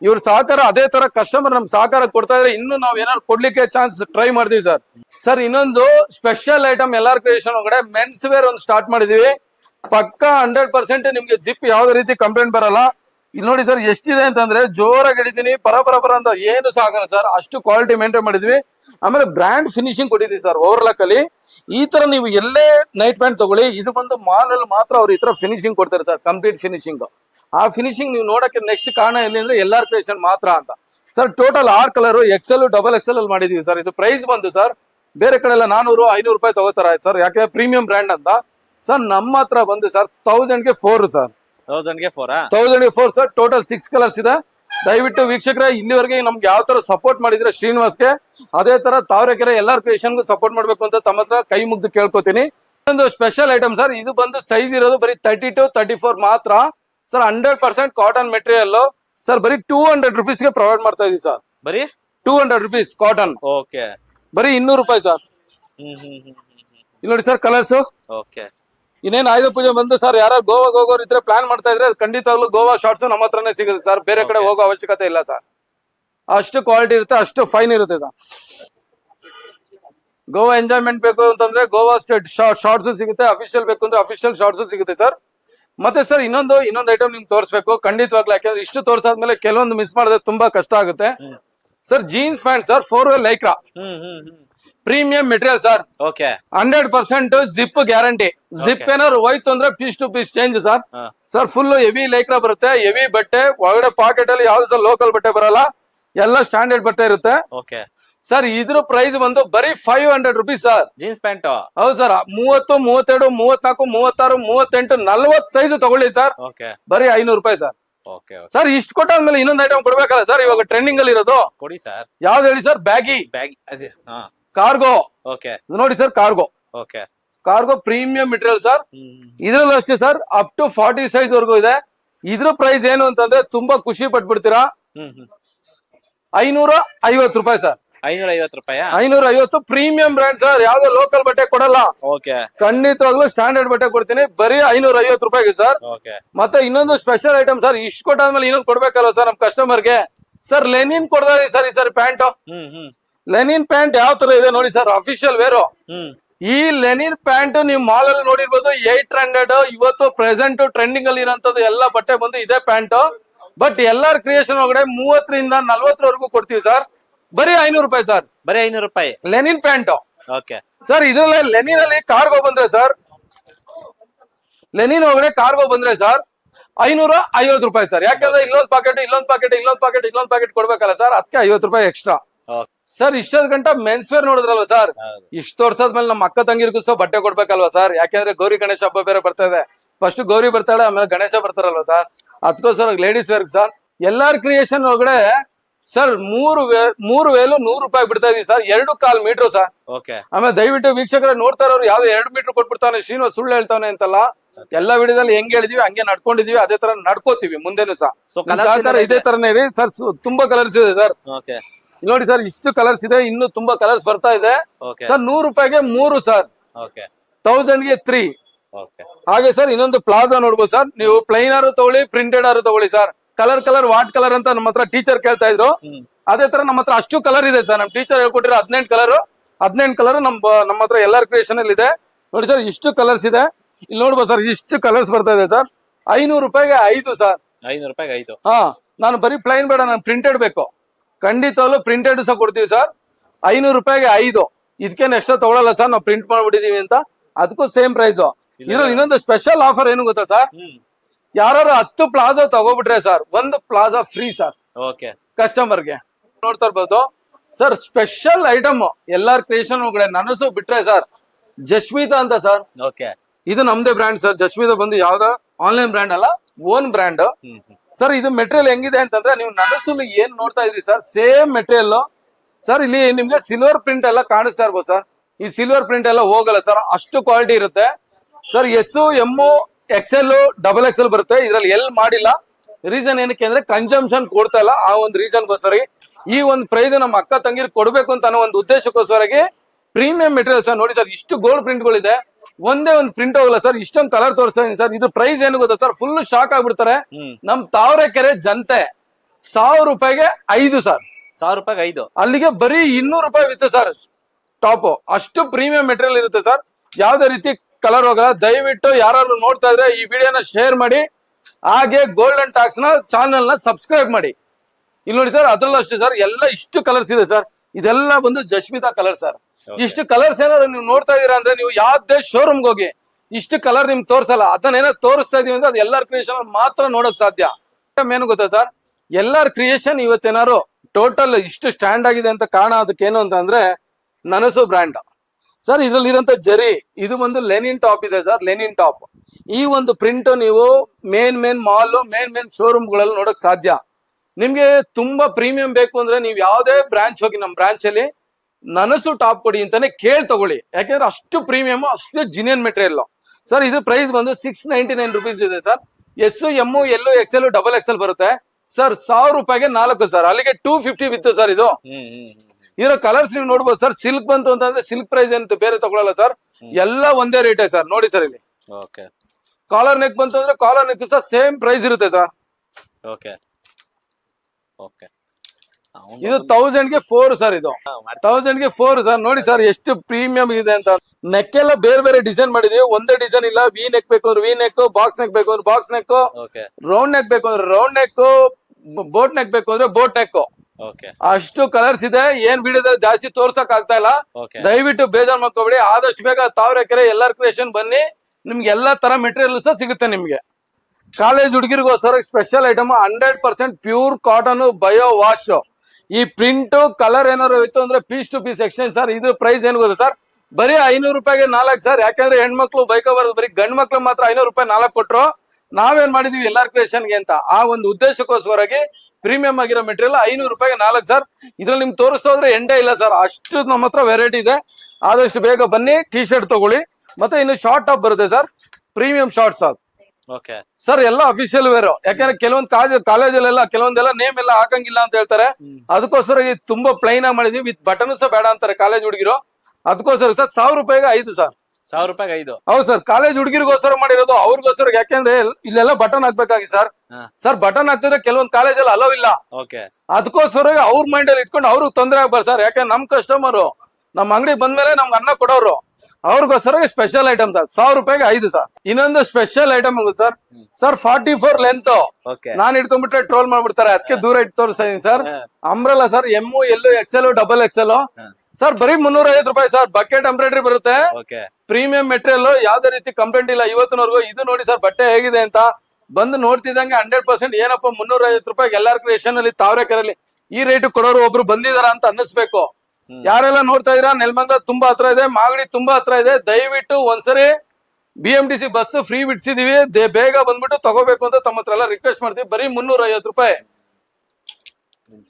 ಇವ್ರ ಸಹಕಾರ ಅದೇ ತರ ಕಸ್ಟಮರ್ ನಮ್ ಸಹಕಾರ ಕೊಡ್ತಾ ಇದ್ರೆ ಇನ್ನು ನಾವ್ ಏನಾದ್ರು ಕೊಡ್ಲಿಕ್ಕೆ ಚಾನ್ಸ್ ಟ್ರೈ ಮಾಡ್ತೀವಿ ಸರ್. ಸರ್ ಇನ್ನೊಂದು ಸ್ಪೆಷಲ್ ಐಟಮ್ ಎಲ್ಲಾರ್ ಕ್ರಿಯೇಷನ್ ಒಳಗಡೆ ಮೆನ್ಸ್ ವೇರ್ ಒಂದು ಸ್ಟಾರ್ಟ್ ಮಾಡಿದೀವಿ. ಪಕ್ಕ ಹಂಡ್ರೆಡ್ ಪರ್ಸೆಂಟ್ ನಿಮ್ಗೆ ಜಿಪ್ ಯಾವ್ದೇ ರೀತಿ ಕಂಪ್ಲೇಂಟ್ ಬರಲ್ಲ. ಇಲ್ಲಿ ನೋಡಿ ಸರ್, ಎಷ್ಟಿದೆ ಅಂತಂದ್ರೆ ಜೋರಾಗಿ ಹಿಡಿತೀನಿ. ಪರ ಪರ ಪರ ಅಂತ ಏನು ಸಾಗಲ್ಲ ಸರ್. ಅಷ್ಟು ಕ್ವಾಲಿಟಿ ಮೇಂಟೈನ್ ಮಾಡಿದ್ವಿ. ಆಮೇಲೆ ಬ್ರ್ಯಾಂಡ್ ಫಿನಿಶಿಂಗ್ ಕೊಟ್ಟಿದ್ದೀವಿ ಸರ್ ಓವರ್ಲಾಕ್ ಅಲ್ಲಿ. ಈ ತರ ನೀವು ಎಲ್ಲೇ ನೈಟ್ ಪ್ಯಾಂಟ್ ತಗೊಳ್ಳಿ, ಇದು ಬಂದು ಮಾಲ್ ಅಲ್ಲಿ ಮಾತ್ರ ಅವ್ರು ಈ ತರ ಫಿನಿಶಿಂಗ್ ಕೊಡ್ತಾರೆ ಸರ್ ಕಂಪ್ಲೀಟ್ ಫಿನಿಶಿಂಗ್ ಆ ಫಿನಿಶಿಂಗ್ ನೀವು ನೋಡಕ್ಕೆ ನೆಕ್ಸ್ಟ್ ಕಾರಣ ಎಲ್ಲಿ ಅಂದ್ರೆ ಎಲ್ಲಾರ್ ಕ್ರಿಯೇಷನ್ ಮಾತ್ರ ಅಂತ. ಸರ್ ಟೋಟಲ್ ಆರ್ ಕಲರ್ ಎಕ್ಸೆಲ್ ಡಬಲ್ ಎಕ್ಸೆಲ್ ಅಲ್ಲಿ ಮಾಡಿದೀವಿ ಸರ್. ಇದು ಪ್ರೈಸ್ ಬಂದು ಸರ್, ಬೇರೆ ಕಡೆ ಎಲ್ಲ ನಾನೂರು, ಐನೂರು ರೂಪಾಯಿ ತಗೋತಾರ ಸರ್. ಯಾಕೆ ಪ್ರೀಮಿಯಂ ಬ್ರ್ಯಾಂಡ್ ಅಂತ. ಸರ್, ನಮ್ಮ ಹತ್ರ ಬಂದು ಸರ್ ತೌಸಂಡ್ಗೆ ಫೋರ್ ಸರ್. ತೌಸಂಡ್ಗೆ four ತೌಸಂಡ್ಗೆ four sir total six colours ಇದೆ. ದಯವಿಟ್ಟು ವೀಕ್ಷಕರ ಇಲ್ಲಿವರೆಗೆ ನಮ್ಗೆ ಯಾವ ತರ ಸಪೋರ್ಟ್ ಮಾಡಿದ್ರೆ ಶ್ರೀನಿವಾಸ್ಗೆ ಅದೇ ತರ ತಾವರೆಕೆರೆ ಎಲ್ಲಾರ್ ಕ್ರಿಯೇಷನ್ಗೂ ಸಪೋರ್ಟ್ ಮಾಡ್ಬೇಕು ಅಂತ ತಮ್ಮ ಹತ್ರ ಕೈ ಮುಗ್ದು ಕೇಳ್ಕೊತೀನಿ. ಒಂದು ಸ್ಪೆಷಲ್ ಐಟಮ್ ಸರ್ ಇದು ಬಂದು ಸೈಜ್ ಇರೋದು ಬರೀ ತರ್ಟಿ ಟು ತರ್ಟಿ ಫೋರ್ ಮಾತ್ರ. Sir hundred percent cotton material sir ಬರೀ ಟೂ ಹಂಡ್ರೆಡ್ ರುಪೀಸ್ಗೆ ಪ್ರೊವೈಡ್ ಮಾಡ್ತಾ ಇದೀವಿ ಸರ್ ಬರೀ? Two hundred rupees cotton okay ಬರೀ ಇನ್ನೂರು ರೂಪಾಯಿ ಸರ್ ಇಲ್ಲಿ ನೋಡಿ ಸರ್ ಕಲರ್ಸ್ ಓಕೆ ಇನ್ನೇನು ಆಯುಧ ಪೂಜೆ ಬಂದು ಸರ್ ಯಾರು ಗೋವಾಗ ಹೋಗೋರು ಇದ್ರೆ ಪ್ಲಾನ್ ಮಾಡ್ತಾ ಇದ್ರೆ ಖಂಡಿತವಾಗ್ಲೂ ಗೋವಾ ಶಾರ್ಟ್ಸ್ ನಮ್ಮ ಹತ್ರನೇ ಸಿಗುತ್ತೆ ಸರ್ ಬೇರೆ ಕಡೆ ಹೋಗೋ ಅವಶ್ಯಕತೆ ಇಲ್ಲ ಸರ್ ಅಷ್ಟು ಕ್ವಾಲಿಟಿ ಇರುತ್ತೆ ಅಷ್ಟು ಫೈನ್ ಇರುತ್ತೆ ಸರ್ ಗೋವಾ ಎಂಜಾಯ್ಮೆಂಟ್ ಬೇಕು ಅಂತಂದ್ರೆ ಗೋವಾ ಸ್ಟೇಟ್ ಶಾರ್ಟ್ಸ್ ಸಿಗುತ್ತೆ ಅಫಿಷಿಯಲ್ ಬೇಕು ಅಂದ್ರೆ ಅಫಿಷಿಯಲ್ ಶಾರ್ಟ್ಸ್ ಸಿಗುತ್ತೆ ಸರ್ ಮತ್ತೆ ಸರ್ ಇನ್ನೊಂದು ಇನ್ನೊಂದು ಐಟಮ್ ನಿಮ್ಗೆ ತೋರಿಸ್ಬೇಕು. ಖಂಡಿತವಾಗ್ಲೂ ಯಾಕೆಂದ್ರೆ ಇಷ್ಟು ತೋರ್ಸಾದ್ಮೇಲೆ ಕೆಲವೊಂದು ಮಿಸ್ ಮಾಡಿದ್ರೆ ತುಂಬಾ ಕಷ್ಟ ಆಗುತ್ತೆ. Sir jeans pant sir four way lycra hmm hmm hmm. Premium material sir okay hundred percent zip guarantee zip. ಏನಾದ್ರು ಹೋಯ್ತು ಅಂದ್ರೆ piece to piece change sir sir full heavy lycra ಬರುತ್ತೆ. ಹೆವಿ ಬಟ್ಟೆ ಒಳಗಡೆ ಪಾಕೆಟ್ ಅಲ್ಲಿ ಯಾವ್ದು ಸರ್ ಲೋಕಲ್ ಬಟ್ಟೆ ಬರಲ್ಲ. ಎಲ್ಲ ಸ್ಟ್ಯಾಂಡರ್ಡ್ ಬಟ್ಟೆ ಇರುತ್ತೆ. ಓಕೆ ಸರ್ ಇದ್ರ ಪ್ರೈಸ್ ಬಂದು ಬರೀ five hundred rupees sir jeans pant ಹೌದು ಸರ್ ಮೂವತ್ತು ಮೂವತ್ತೆರಡು ಮೂವತ್ನಾಲ್ಕು ಮೂವತ್ತಾರು ಮೂವತ್ತೆಂಟು ನಲ್ವತ್ ಸೈಜ್ ತಗೊಳ್ಳಿ ಸರ್ ಬರೀ ಐನೂರು ರೂಪಾಯಿ ಸರ್ ಓಕೆ ಸರ್ ಇಷ್ಟು ಕೊಟ್ಟಾದ್ಮೇಲೆ ಇನ್ನೊಂದು ಐಟಮ್ ಕೊಡ್ಬೇಕಲ್ಲ ಸರ್ ಇವಾಗ ಟ್ರೆಂಡಿಂಗ್ ಅಲ್ಲಿ ಇರೋದು. ಕೊಡಿ ಸರ್ ಯಾವ್ದು ಹೇಳಿ sir baggy baggy cargo okay ನೋಡಿ sir cargo okay cargo premium material sir ಇದ್ರಲ್ಲೂ ಅಷ್ಟೇ sir up to forty size ವರ್ಗೂ ಇದೆ. ಇದ್ರ ಪ್ರೈಸ್ ಏನು ಅಂತಂದ್ರೆ ತುಂಬಾ ಖುಷಿ ಪಟ್ಬಿಡ್ತೀರಾ? ಐನೂರ ಐವತ್ತು ರೂಪಾಯಿ ಸರ್ ಐನೂರ ಐವತ್ತು ರೂಪಾಯಾ? ಐನೂರ ಐವತ್ತು ಪ್ರೀಮಿಯಂ ಬ್ರ್ಯಾಂಡ್ ಸರ್ ಯಾವ್ದೋ ಲೋಕಲ್ ಬಟ್ಟೆ ಕೊಡಲ್ಲ. ಓಕೆ. ಖಂಡಿತವಾಗ್ಲೂ ಸ್ಟ್ಯಾಂಡರ್ಡ್ ಬಟ್ಟೆ ಕೊಡ್ತೀನಿ ಬರೀ ಐನೂರ ಐವತ್ತು ರೂಪಾಯಿಗೆ ಸರ್ ಓಕೆ. ಮತ್ತೆ ಇನ್ನೊಂದು ಸ್ಪೆಷಲ್ ಐಟಮ್ ಸರ್ ಇಷ್ಟು ಕೊಟ್ಟಾದ್ಮೇಲೆ ಇನ್ನೊಂದು ಕೊಡ್ಬೇಕಲ್ಲ ಸರ್ ನಮ್ ಕಸ್ಟಮರ್ಗೆ ಸರ್ ಲೆನಿನ್ ಕೊಡ್ತಾ ಇದೀನಿ ಸರ್ ಈ sir pant hmm hmm. Linen pant ಯಾವ ತರ ಇದೆ ನೋಡಿ ಸರ್ ಅಫಿಷಿಯಲ್ ವೇರು ಹ್ಮ್. ಈ ಲೆನಿನ್ ಪ್ಯಾಂಟ್ ನೀವು ಮಾಲ್ ಅಲ್ಲಿ ನೋಡಿರ್ಬೋದು ಏಟ್ ಹಂಡ್ರೆಡ್ ಇವತ್ತು ಪ್ರೆಸೆಂಟ್ ಟ್ರೆಂಡಿಂಗ್ ಅಲ್ಲಿ ಇರೋಂಥದ್ದು ಎಲ್ಲ ಬಟ್ಟೆ ಬಂದು ಇದೇ ಪ್ಯಾಂಟ್ ಬಟ್ ಎಲ್ಲಾರ್ ಕ್ರಿಯೇಷನ್ ಒಳಗಡೆ ಮೂವತ್ತರಿಂದ ನಲ್ವತ್ತರವರೆಗೂ ಕೊಡ್ತೀವಿ ಸರ್ ಬರೀ ಐನೂರು ರೂಪಾಯಿ ಸರ್. ಬರೀ ಐನೂರು ರೂಪಾಯಿ. Linen pant. ಓಕೆ. ಸರ್ ಇದ್ರಲ್ಲಿ ಲೆನಿನ್ ಅಲ್ಲಿ ಕಾರ್ಗೋ ಬಂದ್ರೆ ಸರ್. ಲೆನಿನ್ ಒಳಗಡೆ ಕಾರ್ಗೋ ಬಂದ್ರೆ ಸರ್ ಐನೂರ ಐವತ್ತು ರೂಪಾಯಿ ಸರ್. ಯಾಕಂದ್ರೆ ಇಲ್ಲೊಂದ್ ಪಾಕೆಟ್ ಇಲ್ಲೊಂದ್ ಪಾಕೆಟ್ ಇಲ್ಲೊಂದ್ ಪಾಕೆಟ್ ಇಲ್ಲೊಂದ್ ಪಾಕೆಟ್ ಕೊಡ್ಬೇಕಲ್ಲ ಸರ್. ಅದಕ್ಕೆ ಐವತ್ತು ರೂಪಾಯಿ ಎಕ್ಸ್ಟ್ರಾ ಸರ್ ಇಷ್ಟೊಂದ್ ಗಂಟ ಮೆನ್ಸ್ ವೇರ್ ನೋಡಿದ್ರಲ್ವಾ ಸರ್. ಇಷ್ಟ ತೋರ್ಸದ್ಮೇಲೆ ನಮ್ಮ ಅಕ್ಕ ತಂಗಿರ್ಗೂ ಸಹ ಬಟ್ಟೆ ಕೊಡ್ಬೇಕಲ್ವಾ ಸರ್? ಯಾಕೆಂದ್ರೆ ಗೌರಿ ಗಣೇಶ ಹಬ್ಬ ಬೇರೆ ಬರ್ತಾ ಇದೆ. ಫಸ್ಟ್ ಗೌರಿ ಬರ್ತಾಳೆ ಆಮೇಲೆ ಗಣೇಶ ಬರ್ತಾರಲ್ವಾ ಸರ್? ಅದಕ್ಕೋಸ್ಕರ ಲೇಡೀಸ್ ವೇರ್ ಸರ್ ಎಲ್ಲಾರ್ ಕ್ರಿಯೇಷನ್ ಒಳಗಡೆ ಸರ್ ಮೂರು ಮೂರು ವೇಲು ನೂರು ರೂಪಾಯಿ ಬಿಡ್ತಾ ಇದೀವಿ ಸರ್ ಎರಡು ಕಾಲ್ ಮೀಟರ್ ಸರ್ ಓಕೆ ಆಮೇಲೆ ದಯವಿಟ್ಟು ವೀಕ್ಷಕರ ನೋಡ್ತಾ ಇರೋರು ಯಾವ್ದು ಎರಡು ಮೀಟರ್ ಕೊಟ್ಬಿಡ್ತಾನೆ ಶ್ರೀನಿವಾಸ್ ಸುಳ್ಳು ಹೇಳ್ತಾನೆ ಅಂತಲ್ಲ. ಎಲ್ಲಾ ವಿಡಿಯೋದಲ್ಲಿ ಹೆಂಗ್ ಹೇಳಿದೀವಿ ಹಂಗೆ ನಡ್ಕೊಂಡಿದೀವಿ ಅದೇ ತರ ನಡ್ಕೋತೀವಿ ಮುಂದೆನು ಸರ್ ಇದೇ ತರನೇ ಇದೆ. ಸರ್ ತುಂಬಾ ಕಲರ್ಸ್ ಇದೆ ಸರ್ ನೋಡಿ ಸರ್ ಇಷ್ಟು ಕಲರ್ಸ್ ಇದೆ ಇನ್ನು ತುಂಬಾ ಕಲರ್ಸ್ ಬರ್ತಾ ಇದೆ. ಸರ್ ನೂರು ರೂಪಾಯಿಗೆ ಮೂರು ಸರ್ ತೌಸಂಡ್ಗೆ ತ್ರೀ ಹಾಗೆ ಸರ್ ಇನ್ನೊಂದು ಪ್ಲಾಜಾ ನೋಡ್ಬೋದು ಸರ್ ನೀವು ಪ್ಲೈನ್ ಆರು ತಗೊಳ್ಳಿ ಪ್ರಿಂಟೆಡ್ ಆರು ತಗೊಳ್ಳಿ sir colour colour what colour ಅಂತ ನಮ್ಮ ಹತ್ರ ಟೀಚರ್ ಕೇಳ್ತಾ ಇದ್ರು. ಅದೇ ತರ ನಮ್ಮ ಹತ್ರ ಅಷ್ಟು ಕಲರ್ ಇದೆ ಸರ್. ನಮ್ ಟೀಚರ್ ಹೇಳ್ಕೊಟ್ಟಿರೋ ಹದಿನೆಂಟು ಕಲರ್ ಹದಿನೆಂಟು ಕಲರ್ ನಮ್ ನಮ್ಮ ಹತ್ರ ಎಲ್ಲಾರ್ ಕ್ರಿಯೇಷನ್ ಅಲ್ಲಿ ಇದೆ. ನೋಡಿ ಸರ್ ಇಷ್ಟು ಕಲರ್ಸ್ ಇದೆ. ಇಲ್ಲಿ ನೋಡ್ಬೋದು ಸರ್ ಇಷ್ಟು ಕಲರ್ಸ್ ಬರ್ತಾ ಇದೆ ಸರ್. ಐನೂರು ರೂಪಾಯಿಗೆ ಐದು ಸರ್. ಐನೂರು ರೂಪಾಯಿಗೆ ಐದು. ಹಾ ನಾನು ಬರೀ ಪ್ಲೈನ್ ಬೇಡ ನಾನು ಪ್ರಿಂಟೆಡ್ ಬೇಕು. ಖಂಡಿತವಾಗ್ಲೂ ಪ್ರಿಂಟೆಡ್ ಸಹ ಕೊಡ್ತೀವಿ ಸರ್. ಐನೂರು ರೂಪಾಯಿಗೆ ಐದು. ಇದಕ್ಕೇನು ಎಕ್ಸ್ಟ್ರಾ ತಗೊಳಲ್ಲ ಸರ್ ನಾವು ಪ್ರಿಂಟ್ ಮಾಡ್ಬಿಟ್ಟಿದೀವಿ ಅಂತ. ಅದಕ್ಕೂ ಸೇಮ್ ಪ್ರೈಸ್ ಇದ್ರಲ್ಲಿ ಇನ್ನೊಂದು ಸ್ಪೆಷಲ್ ಆಫರ್ ಏನು ಗೊತ್ತಾ ಸರ್? ಯಾರು ಹತ್ತು ಪ್ಲಾಜಾ ತಗೋಬಿಟ್ರೆ ಸರ್ ಒಂದು ಪ್ಲಾಜಾ ಫ್ರೀ ಸರ್. ಓಕೆ. ಕಸ್ಟಮರ್ಗೆ ನೋಡ್ತಾ ಇರ್ಬೋದು. ಸರ್ ಸ್ಪೆಷಲ್ ಐಟಮ್ ಎಲ್ಲಾರ್ ಕ್ರಿಯೇಷನ್ ನನಸು ಬಿಟ್ರೆ ಸರ್ ಜಶ್ಮಿತಾ ಅಂತ ಸರ್. ಓಕೆ. ಇದು ನಮ್ದೇ ಬ್ರ್ಯಾಂಡ್ ಸರ್ ಜಶ್ಮಿತಾ ಬಂದು ಯಾವ್ದೋ ಆನ್ಲೈನ್ ಬ್ರ್ಯಾಂಡ್ ಅಲ್ಲ ಓನ್ ಬ್ರ್ಯಾಂಡ್ ಸರ್ ಇದು ಮೆಟೀರಿಯಲ್ ಹೆಂಗಿದೆ ಅಂತಂದ್ರೆ ನೀವು ನನಸು ಏನ್ ನೋಡ್ತಾ ಇದ್ರಿ ಸರ್ ಸೇಮ್ ಮೆಟೀರಿಯಲ್ ಸರ್ ಇಲ್ಲಿ ನಿಮ್ಗೆ ಸಿಲ್ವರ್ ಪ್ರಿಂಟ್ ಎಲ್ಲ ಕಾಣಿಸ್ತಾ ಇರ್ಬೋದು ಸರ್. ಈ ಸಿಲ್ವರ್ ಪ್ರಿಂಟ್ ಎಲ್ಲ ಹೋಗಲ್ಲ ಸರ್ ಅಷ್ಟು ಕ್ವಾಲಿಟಿ ಇರುತ್ತೆ. Sir S M XL double XL ಬರುತ್ತೆ. ಇದ್ರಲ್ಲಿ ಎಲ್ ಮಾಡಿಲ್ಲ. ರೀಸನ್ ಏನಕ್ಕೆ ಅಂದ್ರೆ ಕನ್ಸಂಪ್ಷನ್ ಕೊಡ್ತಾ ಇಲ್ಲ. ಆ ಒಂದು ರೀಸನ್ಗೋಸ್ಕರ ಈ ಒಂದು ಪ್ರೈಸ್ ನಮ್ಮ ಅಕ್ಕ ತಂಗಿರ್ ಕೊಡ್ಬೇಕು ಅಂತ ಅನ್ನೋ ಒಂದು ಉದ್ದೇಶಕ್ಕೋಸ್ಕರವಾಗಿ ಪ್ರೀಮಿಯಂ ಮೆಟೀರಿಯಲ್ ಸರ್ ನೋಡಿ ಸರ್ ಇಷ್ಟು ಗೋಲ್ಡ್ ಪ್ರಿಂಟ್ಗಳಿದೆ ಒಂದೇ ಒಂದು ಪ್ರಿಂಟ್ ಹೋಗಲ್ಲ ಸರ್ ಇಷ್ಟೊಂದು ಕಲರ್ ತೋರಿಸ್ತಾ ಸರ್. ಇದು ಪ್ರೈಸ್ ಏನು ಗೊತ್ತಾ ಸರ್? ಫುಲ್ ಶಾಕ್ ಆಗ್ಬಿಡ್ತಾರೆ. ನಮ್ ತಾವರೆಕೆರೆ ಜನತೆ ಸಾವಿರ ರೂಪಾಯಿಗೆ ಐದು ಸರ್. ಸಾವಿರ ರೂಪಾಯಿಗೆ ಐದು. ಅಲ್ಲಿಗೆ ಬರೀ ಇನ್ನೂರು ರೂಪಾಯಿ ಇರುತ್ತೆ ಸರ್. ಟಾಪು ಅಷ್ಟು ಪ್ರೀಮಿಯಂ ಮೆಟೀರಿಯಲ್ ಇರುತ್ತೆ ಸರ್. ಯಾವ್ದೇ ರೀತಿ ಕಲರ್ ಹೋಗಲ್ಲ. ದಯವಿಟ್ಟು ಯಾರು ನೋಡ್ತಾ ಇದ್ರೆ ಈ ವಿಡಿಯೋನ ಶೇರ್ ಮಾಡಿ. ಹಾಗೆ ಗೋಲ್ಡನ್ ಟಾಕ್ಸ್ನ ಚಾನಲ್ನ ಸಬ್ಸ್ಕ್ರೈಬ್ ಮಾಡಿ. ಇಲ್ಲಿ ನೋಡಿ ಸರ್ ಅದ್ರಲ್ಲೂ ಅಷ್ಟೇ ಸರ್ ಎಲ್ಲ ಇಷ್ಟು ಕಲರ್ಸ್ ಇದೆ ಸರ್ ಇದೆಲ್ಲ ಬಂದು ಜಶ್ಮಿತಾ ಕಲರ್ ಸರ್ ಇಷ್ಟು ಕಲರ್ಸ್ ಏನಾದ್ರು ನೀವು ನೋಡ್ತಾ ಇದೀರಾ ಅಂದ್ರೆ ನೀವು ಯಾವ್ದೇ ಶೋರೂಮ್ಗೆ ಹೋಗಿ ಇಷ್ಟು ಕಲರ್ ನಿಮ್ಗೆ ತೋರ್ಸಲ್ಲ. ಅದನ್ನೇನೋ ತೋರಿಸ್ತಾ ಇದೀವಿ ಅಂದ್ರೆ ಅದು ಎಲ್ಲಾರ್ ಕ್ರಿಯೇಷನ್ ಮಾತ್ರ ನೋಡಕ್ ಸಾಧ್ಯ. ಏನು ಗೊತ್ತಾ ಸರ್ ಎಲ್ಲಾರ್ ಕ್ರಿಯೇಷನ್ ಇವತ್ತೇನಾರು ಟೋಟಲ್ ಇಷ್ಟು ಸ್ಟ್ಯಾಂಡ್ ಆಗಿದೆ ಅಂತ ಕಾರಣ ಅದಕ್ಕೇನು ಅಂತ ಅಂದ್ರೆ ನನಸು ಬ್ರ್ಯಾಂಡ್ ಸರ್ ಇದ್ರಲ್ಲಿ ಇರೋಂಥ ಜರಿ, ಇದು ಒಂದು ಲೆನಿನ್ ಟಾಪ್ ಇದೆ ಸರ್ ಲೆನಿನ್ ಟಾಪ್ ಈ ಒಂದು ಪ್ರಿಂಟ್ ನೀವು main main mall main main ಶೋರೂಮ್ಗಳಲ್ಲಿ ನೋಡಕ್ ಸಾಧ್ಯ. ನಿಮ್ಗೆ ತುಂಬಾ ಪ್ರೀಮಿಯಂ ಬೇಕು ಅಂದ್ರೆ ನೀವು ಯಾವುದೇ ಬ್ರಾಂಚ್ ಹೋಗಿ ನಮ್ಮ ಬ್ರಾಂಚ್ ಅಲ್ಲಿ ನನಸು ಟಾಪ್ ಕೊಡಿ ಅಂತಾನೆ ಕೇಳಿ ತಗೊಳ್ಳಿ. ಯಾಕಂದ್ರೆ ಅಷ್ಟು ಪ್ರೀಮಿಯಂ ಅಷ್ಟು ಜಿನಿಯನ್ ಮೆಟೀರಿಯಲ್ ಸರ್ ಇದು ಪ್ರೈಸ್ ಬಂದು ಸಿಕ್ಸ್ ನೈಂಟಿ ನೈನ್ ರುಪೀಸ್ ಇದೆ sir S M X XL double XL ಬರುತ್ತೆ. ಸರ್ ಸಾವಿರ ರೂಪಾಯಿಗೆ ನಾಲ್ಕು ಸರ್ ಅಲ್ಲಿಗೆ ಟೂ ಫಿಫ್ಟಿ ಬಿತ್ತು ಸರ್ ಇದು. ಇರೋ ಕಲರ್ಸ್ ನೀವು ನೋಡ್ಬೋದು ಸರ್ ಸಿಲ್ಕ್ ಬಂತು ಅಂತಂದ್ರೆ ಸಿಲ್ಕ್ ಪ್ರೈಸ್ ಅಂತ ಬೇರೆ ತಗೊಳಲ್ಲ ಸರ್ ಎಲ್ಲ ಒಂದೇ ರೇಟೇ ಸರ್ ನೋಡಿ ಸರ್ ಇಲ್ಲಿ. ಓಕೆ ಕಾಲರ್ ನೆಕ್ ಬಂತು ಅಂದ್ರೆ collar neck sir same price ಇರುತ್ತೆ ಸರ್ ಓಕೆ ಓಕೆ ಇದು ತೌಸಂಡ್ಗೆ ಫೋರ್ ಸರ್ ಇದು. ತೌಸಂಡ್ಗೆ ಫೋರ್ ಸರ್ ನೋಡಿ ಸರ್ ಎಷ್ಟು ಪ್ರೀಮಿಯಂ ಇದೆ ಅಂತ. ನೆಕ್ ಎಲ್ಲ ಬೇರೆ ಬೇರೆ ಡಿಸೈನ್ ಮಾಡಿದೀವಿ. ಒಂದೇ ಡಿಸೈನ್ ಇಲ್ಲ. ವಿ ನೆಕ್ ಬೇಕು ಅಂದ್ರೆ ವಿ ನೆಕ್ ಬಾಕ್ಸ್ ನೆಕ್ ಬೇಕು ಅಂದ್ರೆ ಬಾಕ್ಸ್ ನೆಕ್ ರೌಂಡ್ ನೆಕ್ ಬೇಕು ಅಂದ್ರೆ ರೌಂಡ್ ನೆಕ್ ಬೋಟ್ ನೆಕ್ ಬೇಕು ಅಂದ್ರೆ ಬೋಟ್ ನೆಕ್ ಅಷ್ಟು ಕಲರ್ಸ್ ಇದೆ ಏನ್ ವಿಡಿಯೋದಲ್ಲಿ ಜಾಸ್ತಿ ತೋರ್ಸಕ್ ಆಗ್ತಾ ಇಲ್ಲ. ದಯವಿಟ್ಟು ಬೇಜಾರ್ ಮಾಡ್ಕೋಬೇಡಿ. ಆದಷ್ಟು ಬೇಗ ತಾವರೆಕೆರೆ ಎಲ್ಲಾರ್ ಕ್ರಿಯೇಷನ್ ಬನ್ನಿ. ನಿಮ್ಗೆ ಎಲ್ಲಾ ತರ ಮೆಟೀರಿಯಲ್ ಸಹ ಸಿಗುತ್ತೆ ನಿಮ್ಗೆ. College ಹುಡುಗಿರಿಗೋಸ್ಕರ special item hundred percent pure cotton bio wash ಈ ಪ್ರಿಂಟ್ ಕಲರ್ ಏನಾದ್ರು ಇತ್ತು ಅಂದ್ರೆ piece to piece exchange sir ಇದು ಪ್ರೈಸ್ ಏನ್ ಗೊತ್ತಾ ಸರ್ ಬರೀ ಐನೂರು ರೂಪಾಯಿಗೆ ನಾಲ್ಕು ಸರ್ ಯಾಕಂದ್ರೆ ಹೆಣ್ಮಕ್ಳು ಬೈಕ ಬರೋದು ಬರೀ ಗಂಡ್ ಮಕ್ಳು ಮಾತ್ರ ಐನೂರು ರೂಪಾಯಿ ನಾಲ್ಕು ಕೊಟ್ರು. ನಾವೇನ್ ಮಾಡಿದೀವಿ ಎಲ್ಲಾರ್ ಕ್ರಿಯೇಷನ್ಗೆ ಅಂತ. ಆ ಒಂದು ಉದ್ದೇಶಕ್ಕೋಸ್ಕರವಾಗಿ ಪ್ರೀಮಿಯಂ ಆಗಿರೋ ಮೆಟೀರಿಯಲ್ ಐನೂರು ರೂಪಾಯಿಗೆ ನಾಲ್ಕು ಸರ್. ಇದ್ರಲ್ಲಿ ನಿಮ್ಗೆ ತೋರಿಸ್ತಾ ಹೋದ್ರೆ ಎಂಡೇ ಇಲ್ಲ ಸರ್. ಅಷ್ಟು ನಮ್ಮ ಹತ್ರ ವೆರೈಟಿ ಇದೆ. ಆದಷ್ಟು ಬೇಗ ಬನ್ನಿ ಟಿ ಶರ್ಟ್ ತಗೊಳ್ಳಿ. ಮತ್ತೆ ಇನ್ನು ಶಾರ್ಟ್ ಟಾಪ್ ಬರುತ್ತೆ ಸರ್. ಪ್ರೀಮಿಯಂ ಶಾರ್ಟ್ಸ್ ಅದು. ಓಕೆ ಸರ್ ಎಲ್ಲ ಅಫಿಷಿಯಲ್ ವೇರ್ ಯಾಕಂದ್ರೆ ಕೆಲವೊಂದು ಕಾಲೇಜ್ ಕಾಲೇಜಲ್ಲೆಲ್ಲ ಕೆಲವೊಂದೆಲ್ಲ ನೇಮ್ ಎಲ್ಲ ಹಾಕಂಗಿಲ್ಲ ಅಂತ ಹೇಳ್ತಾರೆ. ಅದಕ್ಕೋಸ್ಕರ ತುಂಬಾ ಪ್ಲೈನ್ ಆಗಿ ಮಾಡಿದೀವಿ. ವಿತ್ ಬಟನ್ ಸಹ ಬೇಡ ಅಂತಾರೆ ಕಾಲೇಜ್ ಹುಡುಗಿರು. ಅದಕ್ಕೋಸ್ಕರ ಸರ್ ಸಾವಿರ ರೂಪಾಯಿಗೆ ಐದು ಸರ್. ಸಾವಿರ ರೂಪಾಯಿ ಐದು. ಹೌದು ಸರ್ ಕಾಲೇಜ್ ಹುಡುಗಿರಿಗೋಸ್ಕರ ಮಾಡಿರೋದು ಅವ್ರಿಗೋಸ್ಕರ ಯಾಕೆಂದ್ರೆ ಇಲ್ಲೆಲ್ಲ ಬಟನ್ ಹಾಕ್ಬೇಕಾಗಿ ಸರ್. ಸರ್ ಬಟನ್ ಹಾಕಿದ್ರೆ ಕೆಲವೊಂದು ಕಾಲೇಜಲ್ಲಿ ಅಲೋ ಇಲ್ಲ. ಓಕೆ ಅದಕ್ಕೋಸ್ಕರ ಅವ್ರ ಮೈಂಡ್ ಅಲ್ಲಿ ಇಟ್ಕೊಂಡು ಅವ್ರಿಗೆ ತೊಂದರೆ ಆಗ್ಬಾರ್ದು ಸರ್. ಯಾಕೆ ನಮ್ ಕಸ್ಟಮರ್ ನಮ್ ಅಂಗಡಿ ಬಂದ್ಮೇಲೆ ನಮ್ಗೆ ಅನ್ನ ಕೊಡೋರು ಅವ್ರಿಗೋಸ್ಕರ ಸ್ಪೆಷಲ್ ಐಟಮ್ ಸರ್. ಸಾವಿರ ರೂಪಾಯಿಗೆ ಐದು ಸರ್. ಇನ್ನೊಂದು ಸ್ಪೆಷಲ್ ಐಟಮ್ ಆಗುತ್ತೆ sir. Sir forty four length ನಾನ್ ಇಟ್ಕೊಂಡ್ಬಿಟ್ರೆ ಟ್ರೋಲ್ ಮಾಡ್ಬಿಡ್ತಾರೆ. ಅದಕ್ಕೆ ದೂರ ಇಟ್ಟು ತೋರಿಸ್ತಾ ಇದೀನಿ sir. Umbrella sir M L XL double XL sir ಬರೀ ಮುನ್ನೂರ ಐವತ್ತು ರೂಪಾಯಿ ಸರ್ ಬಕೆಟ್ ಎಂಬ್ರಾಯ್ಡ್ರಿ ಬರುತ್ತೆ. ಓಕೆ ಪ್ರೀಮಿಯಂ ಮೆಟೀರಿಯಲ್ ಯಾವ್ದೇ ರೀತಿ ಕಂಪ್ಲೇಂಟ್ ಇಲ್ಲ. ಇವತ್ತಿನವರೆಗೂ ಇದು ನೋಡಿ ಸರ್ ಬಟ್ಟೆ ಹೇಗಿದೆ ಅಂತ. ಬಂದು ನೋಡ್ತಿದಂಗೆ ಹಂಡ್ರೆಡ್ ಪರ್ಸೆಂಟ್ ಏನಪ್ಪ ಮುನ್ನೂರ ಐವತ್ತು ರೂಪಾಯಿ ಎಲ್ಲಾರ್ ಕ್ರಿಯೇಷನ್ ಅಲ್ಲಿ ತಾವರೆಕೆರೆಯಲ್ಲಿ ಈ ರೇಟ್ ಕೊಡೋರು ಒಬ್ರು ಬಂದಿದಾರ ಅಂತ ಅನ್ನಿಸ್ಬೇಕು. ಯಾರೆಲ್ಲ ನೋಡ್ತಾ ಇದೀರಾ ನೆಲಮಂಗಲ ತುಂಬಾ ಹತ್ರ ಇದೆ ಮಾಗಡಿ ತುಂಬಾ ಹತ್ರ ಇದೆ. ದಯವಿಟ್ಟು ಒಂದ್ಸರಿ B M T C bus free ಬಿಡ್ಸಿದೀವಿ. ಬೇಗ ಬಂದ್ಬಿಟ್ಟು ತಗೋಬೇಕು ಅಂತ ತಮ್ಮ ಹತ್ರ ಎಲ್ಲ ರಿಕ್ವೆಸ್ಟ್ ಮಾಡ್ತೀವಿ. ಬರೀ ಮುನ್ನೂರ ಐವತ್ತು ರೂಪಾಯಿ.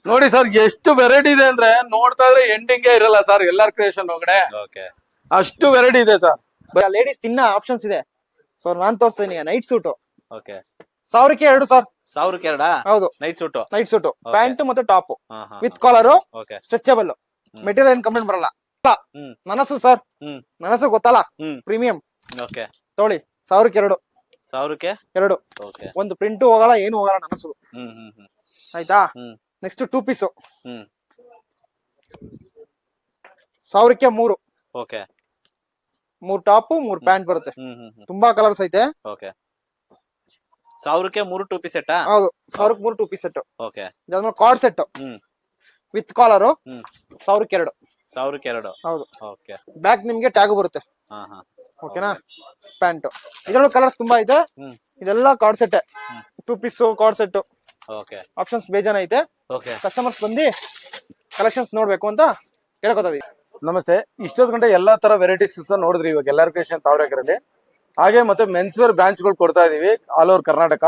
ನೋಡಿ ಸರ್ ಎಷ್ಟು ವೆರೈಟಿ ಇದೆ ಅಂದ್ರೆ ನೋಡ್ತಾ ಇದ್ರೆ ಎಂಡಿಂಗ್ ಇರಲ್ಲ ಸರ್ ಎಲ್ಲಾರ್ ಕ್ರಿಯೇಷನ್ ಒಳಗಡೆ. ಓಕೆ ಅಷ್ಟು ವೆರೈಟಿ ಇದೆ ಸರ್. ಲೇಡೀಸ್ ತಿನ್ನ ಆಪ್ಷನ್ಸ್ ಇದೆ. ಸೊ ನಾನ್ ತೋರಿಸ್ತೀನಿ ನೈಟ್ ಸೂಟ್ ಓಕೆ ಸಾವಿರಕ್ಕೆ ಎರಡು ಸರ್. ಸಾವಿರಕ್ಕೆ ಎರಡಾ? ಹೌದು. Night suit night suit pant ಮತ್ತೆ ಟಾಪ್ ಹಾ ಹಾ with collar okay stretchable material ಏನ್ ಕಂಪ್ಲೇಂಟ್ ಬರಲ್ಲ. ಹ್ಮ್. ನನಸು ಸರ್. ಹ್ಮ್. ನನಸು ಗೊತ್ತಲ್ಲ. ಹ್ಮ್. ಪ್ರೀಮಿಯಂ ಓಕೆ ತೊಗೊಳ್ಳಿ ಸಾವಿರಕ್ಕೆ ಎರಡು. ಸಾವಿರಕ್ಕೆ? ಎರಡು. ಓಕೆ ಒಂದು ಪ್ರಿಂಟು ಹೋಗಲ್ಲ ಏನು ಹೋಗಲ್ಲ ನನಸು. ಹ್ಮ್ ಹ್ಮ್ ಹ್ಮ್. ಆಯ್ತಾ? ಹ್ಮ್. Next two piece hmm. ಸಾವಿರಕ್ಕೆ ಮೂರು. ಓಕೆ. ಮೂರ್ ಟಾಪ್ ಮೂರ್ ಪ್ಯಾಂಟ್ ಬರುತ್ತೆ. ಹ್ಮ್ ಹ್ಮ್ ಹ್ಮ್. ತುಂಬಾ ಕಲರ್ಸ್ ಐತೆ. ಓಕೆ. ಸಾವಿರಕ್ಕೆ ಮೂರು ಟೂ ಪೀಸ್ ಸೆಟ್ಟಾ ಹೌದು ಸಾವಿರಕ್ಕೆ ಮೂರು ಟೂ ಪೀಸ್ ಸೆಟ್ ಓಕೆ. ಇದಾದ್ಮೇಲೆ card set hmm. With collar hmm. ಸಾವಿರಕ್ಕೆ ಎರಡು. ಸಾವಿರಕ್ಕೆ ಎರಡು. ಹೌದು. ಓಕೆ. ಬ್ಯಾಕ್ ನಿಮ್ಗೆ ಟ್ಯಾಗ್ ಬರುತ್ತೆ. ಹಾ ಹಾ. ಓಕೆನಾ? ಪ್ಯಾಂಟ್ ಇದ್ರಲ್ಲೂ ಕಲರ್ಸ್ ತುಂಬಾ ಐತೆ ಹ್ಮ್. ಇದೆಲ್ಲ coord set two piece coord set options ಬೇಜಾನ ಐತೆ ಓಕೆ ಕಸ್ಟಮರ್ಸ್ ಬಂದು ಕಲೆಕ್ಷನ್ಸ್ ನೋಡ್ಬೇಕು ಅಂತ ಹೇಳ್ಕೊತೀವಿ ನಮಸ್ತೆ. ಇಷ್ಟೊತ್ತು ಗಂಟೆ ಎಲ್ಲಾ ತರ ವೆರೈಟೀಸ್ ಸಹ ನೋಡಿದ್ರಿ ಇವಾಗ ಎಲ್ಲಾರ್ ಕ್ರಿಯೇಷನ್ ತಾವರೆಕೆರೆಯಲ್ಲಿ ಹಾಗೆ ಮತ್ತೆ ಮೆನ್ಸ್ ವೇರ್ ಬ್ರಾಂಚ್ಗಳು ಕೊಡ್ತಾ ಇದೀವಿ ಆಲ್ ಓವರ್ ಕರ್ನಾಟಕ.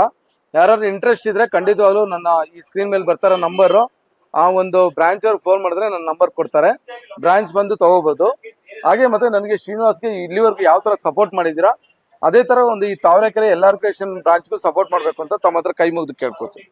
ಯಾರು ಇಂಟ್ರೆಸ್ಟ್ ಇದ್ರೆ ಖಂಡಿತವಾಗ್ಲೂ ನನ್ನ ಈ ಸ್ಕ್ರೀನ್ ಮೇಲೆ ಬರ್ತಾರ ನಂಬರ್ ಆ ಒಂದು ಬ್ರಾಂಚ್ ಅವ್ರು ಫೋನ್ ಮಾಡಿದ್ರೆ ನನ್ನ ನಂಬರ್ ಕೊಡ್ತಾರೆ. ಬ್ರಾಂಚ್ ಬಂದು ತಗೋಬಹುದು ಹಾಗೆ ಮತ್ತೆ ನನಗೆ ಶ್ರೀನಿವಾಸ್ಗೆ ಇಲ್ಲಿವರೆಗೂ ಯಾವ ತರ ಸಪೋರ್ಟ್ ಮಾಡಿದ್ದೀರಾ ಅದೇ ತರ ಒಂದು ಈ ತಾವರೆಕೆರೆ ಎಲ್ಲಾರ್ ಕ್ರಿಯೇಷನ್ ಬ್ರಾಂಚ್ಗೂ ಸಪೋರ್ಟ್ ಮಾಡ್ಬೇಕು ಅಂತ ತಮ್ಮ ಹತ್ರ ಕೈ ಮುಗಿದು ಕೇಳ್ಕೊತೀನಿ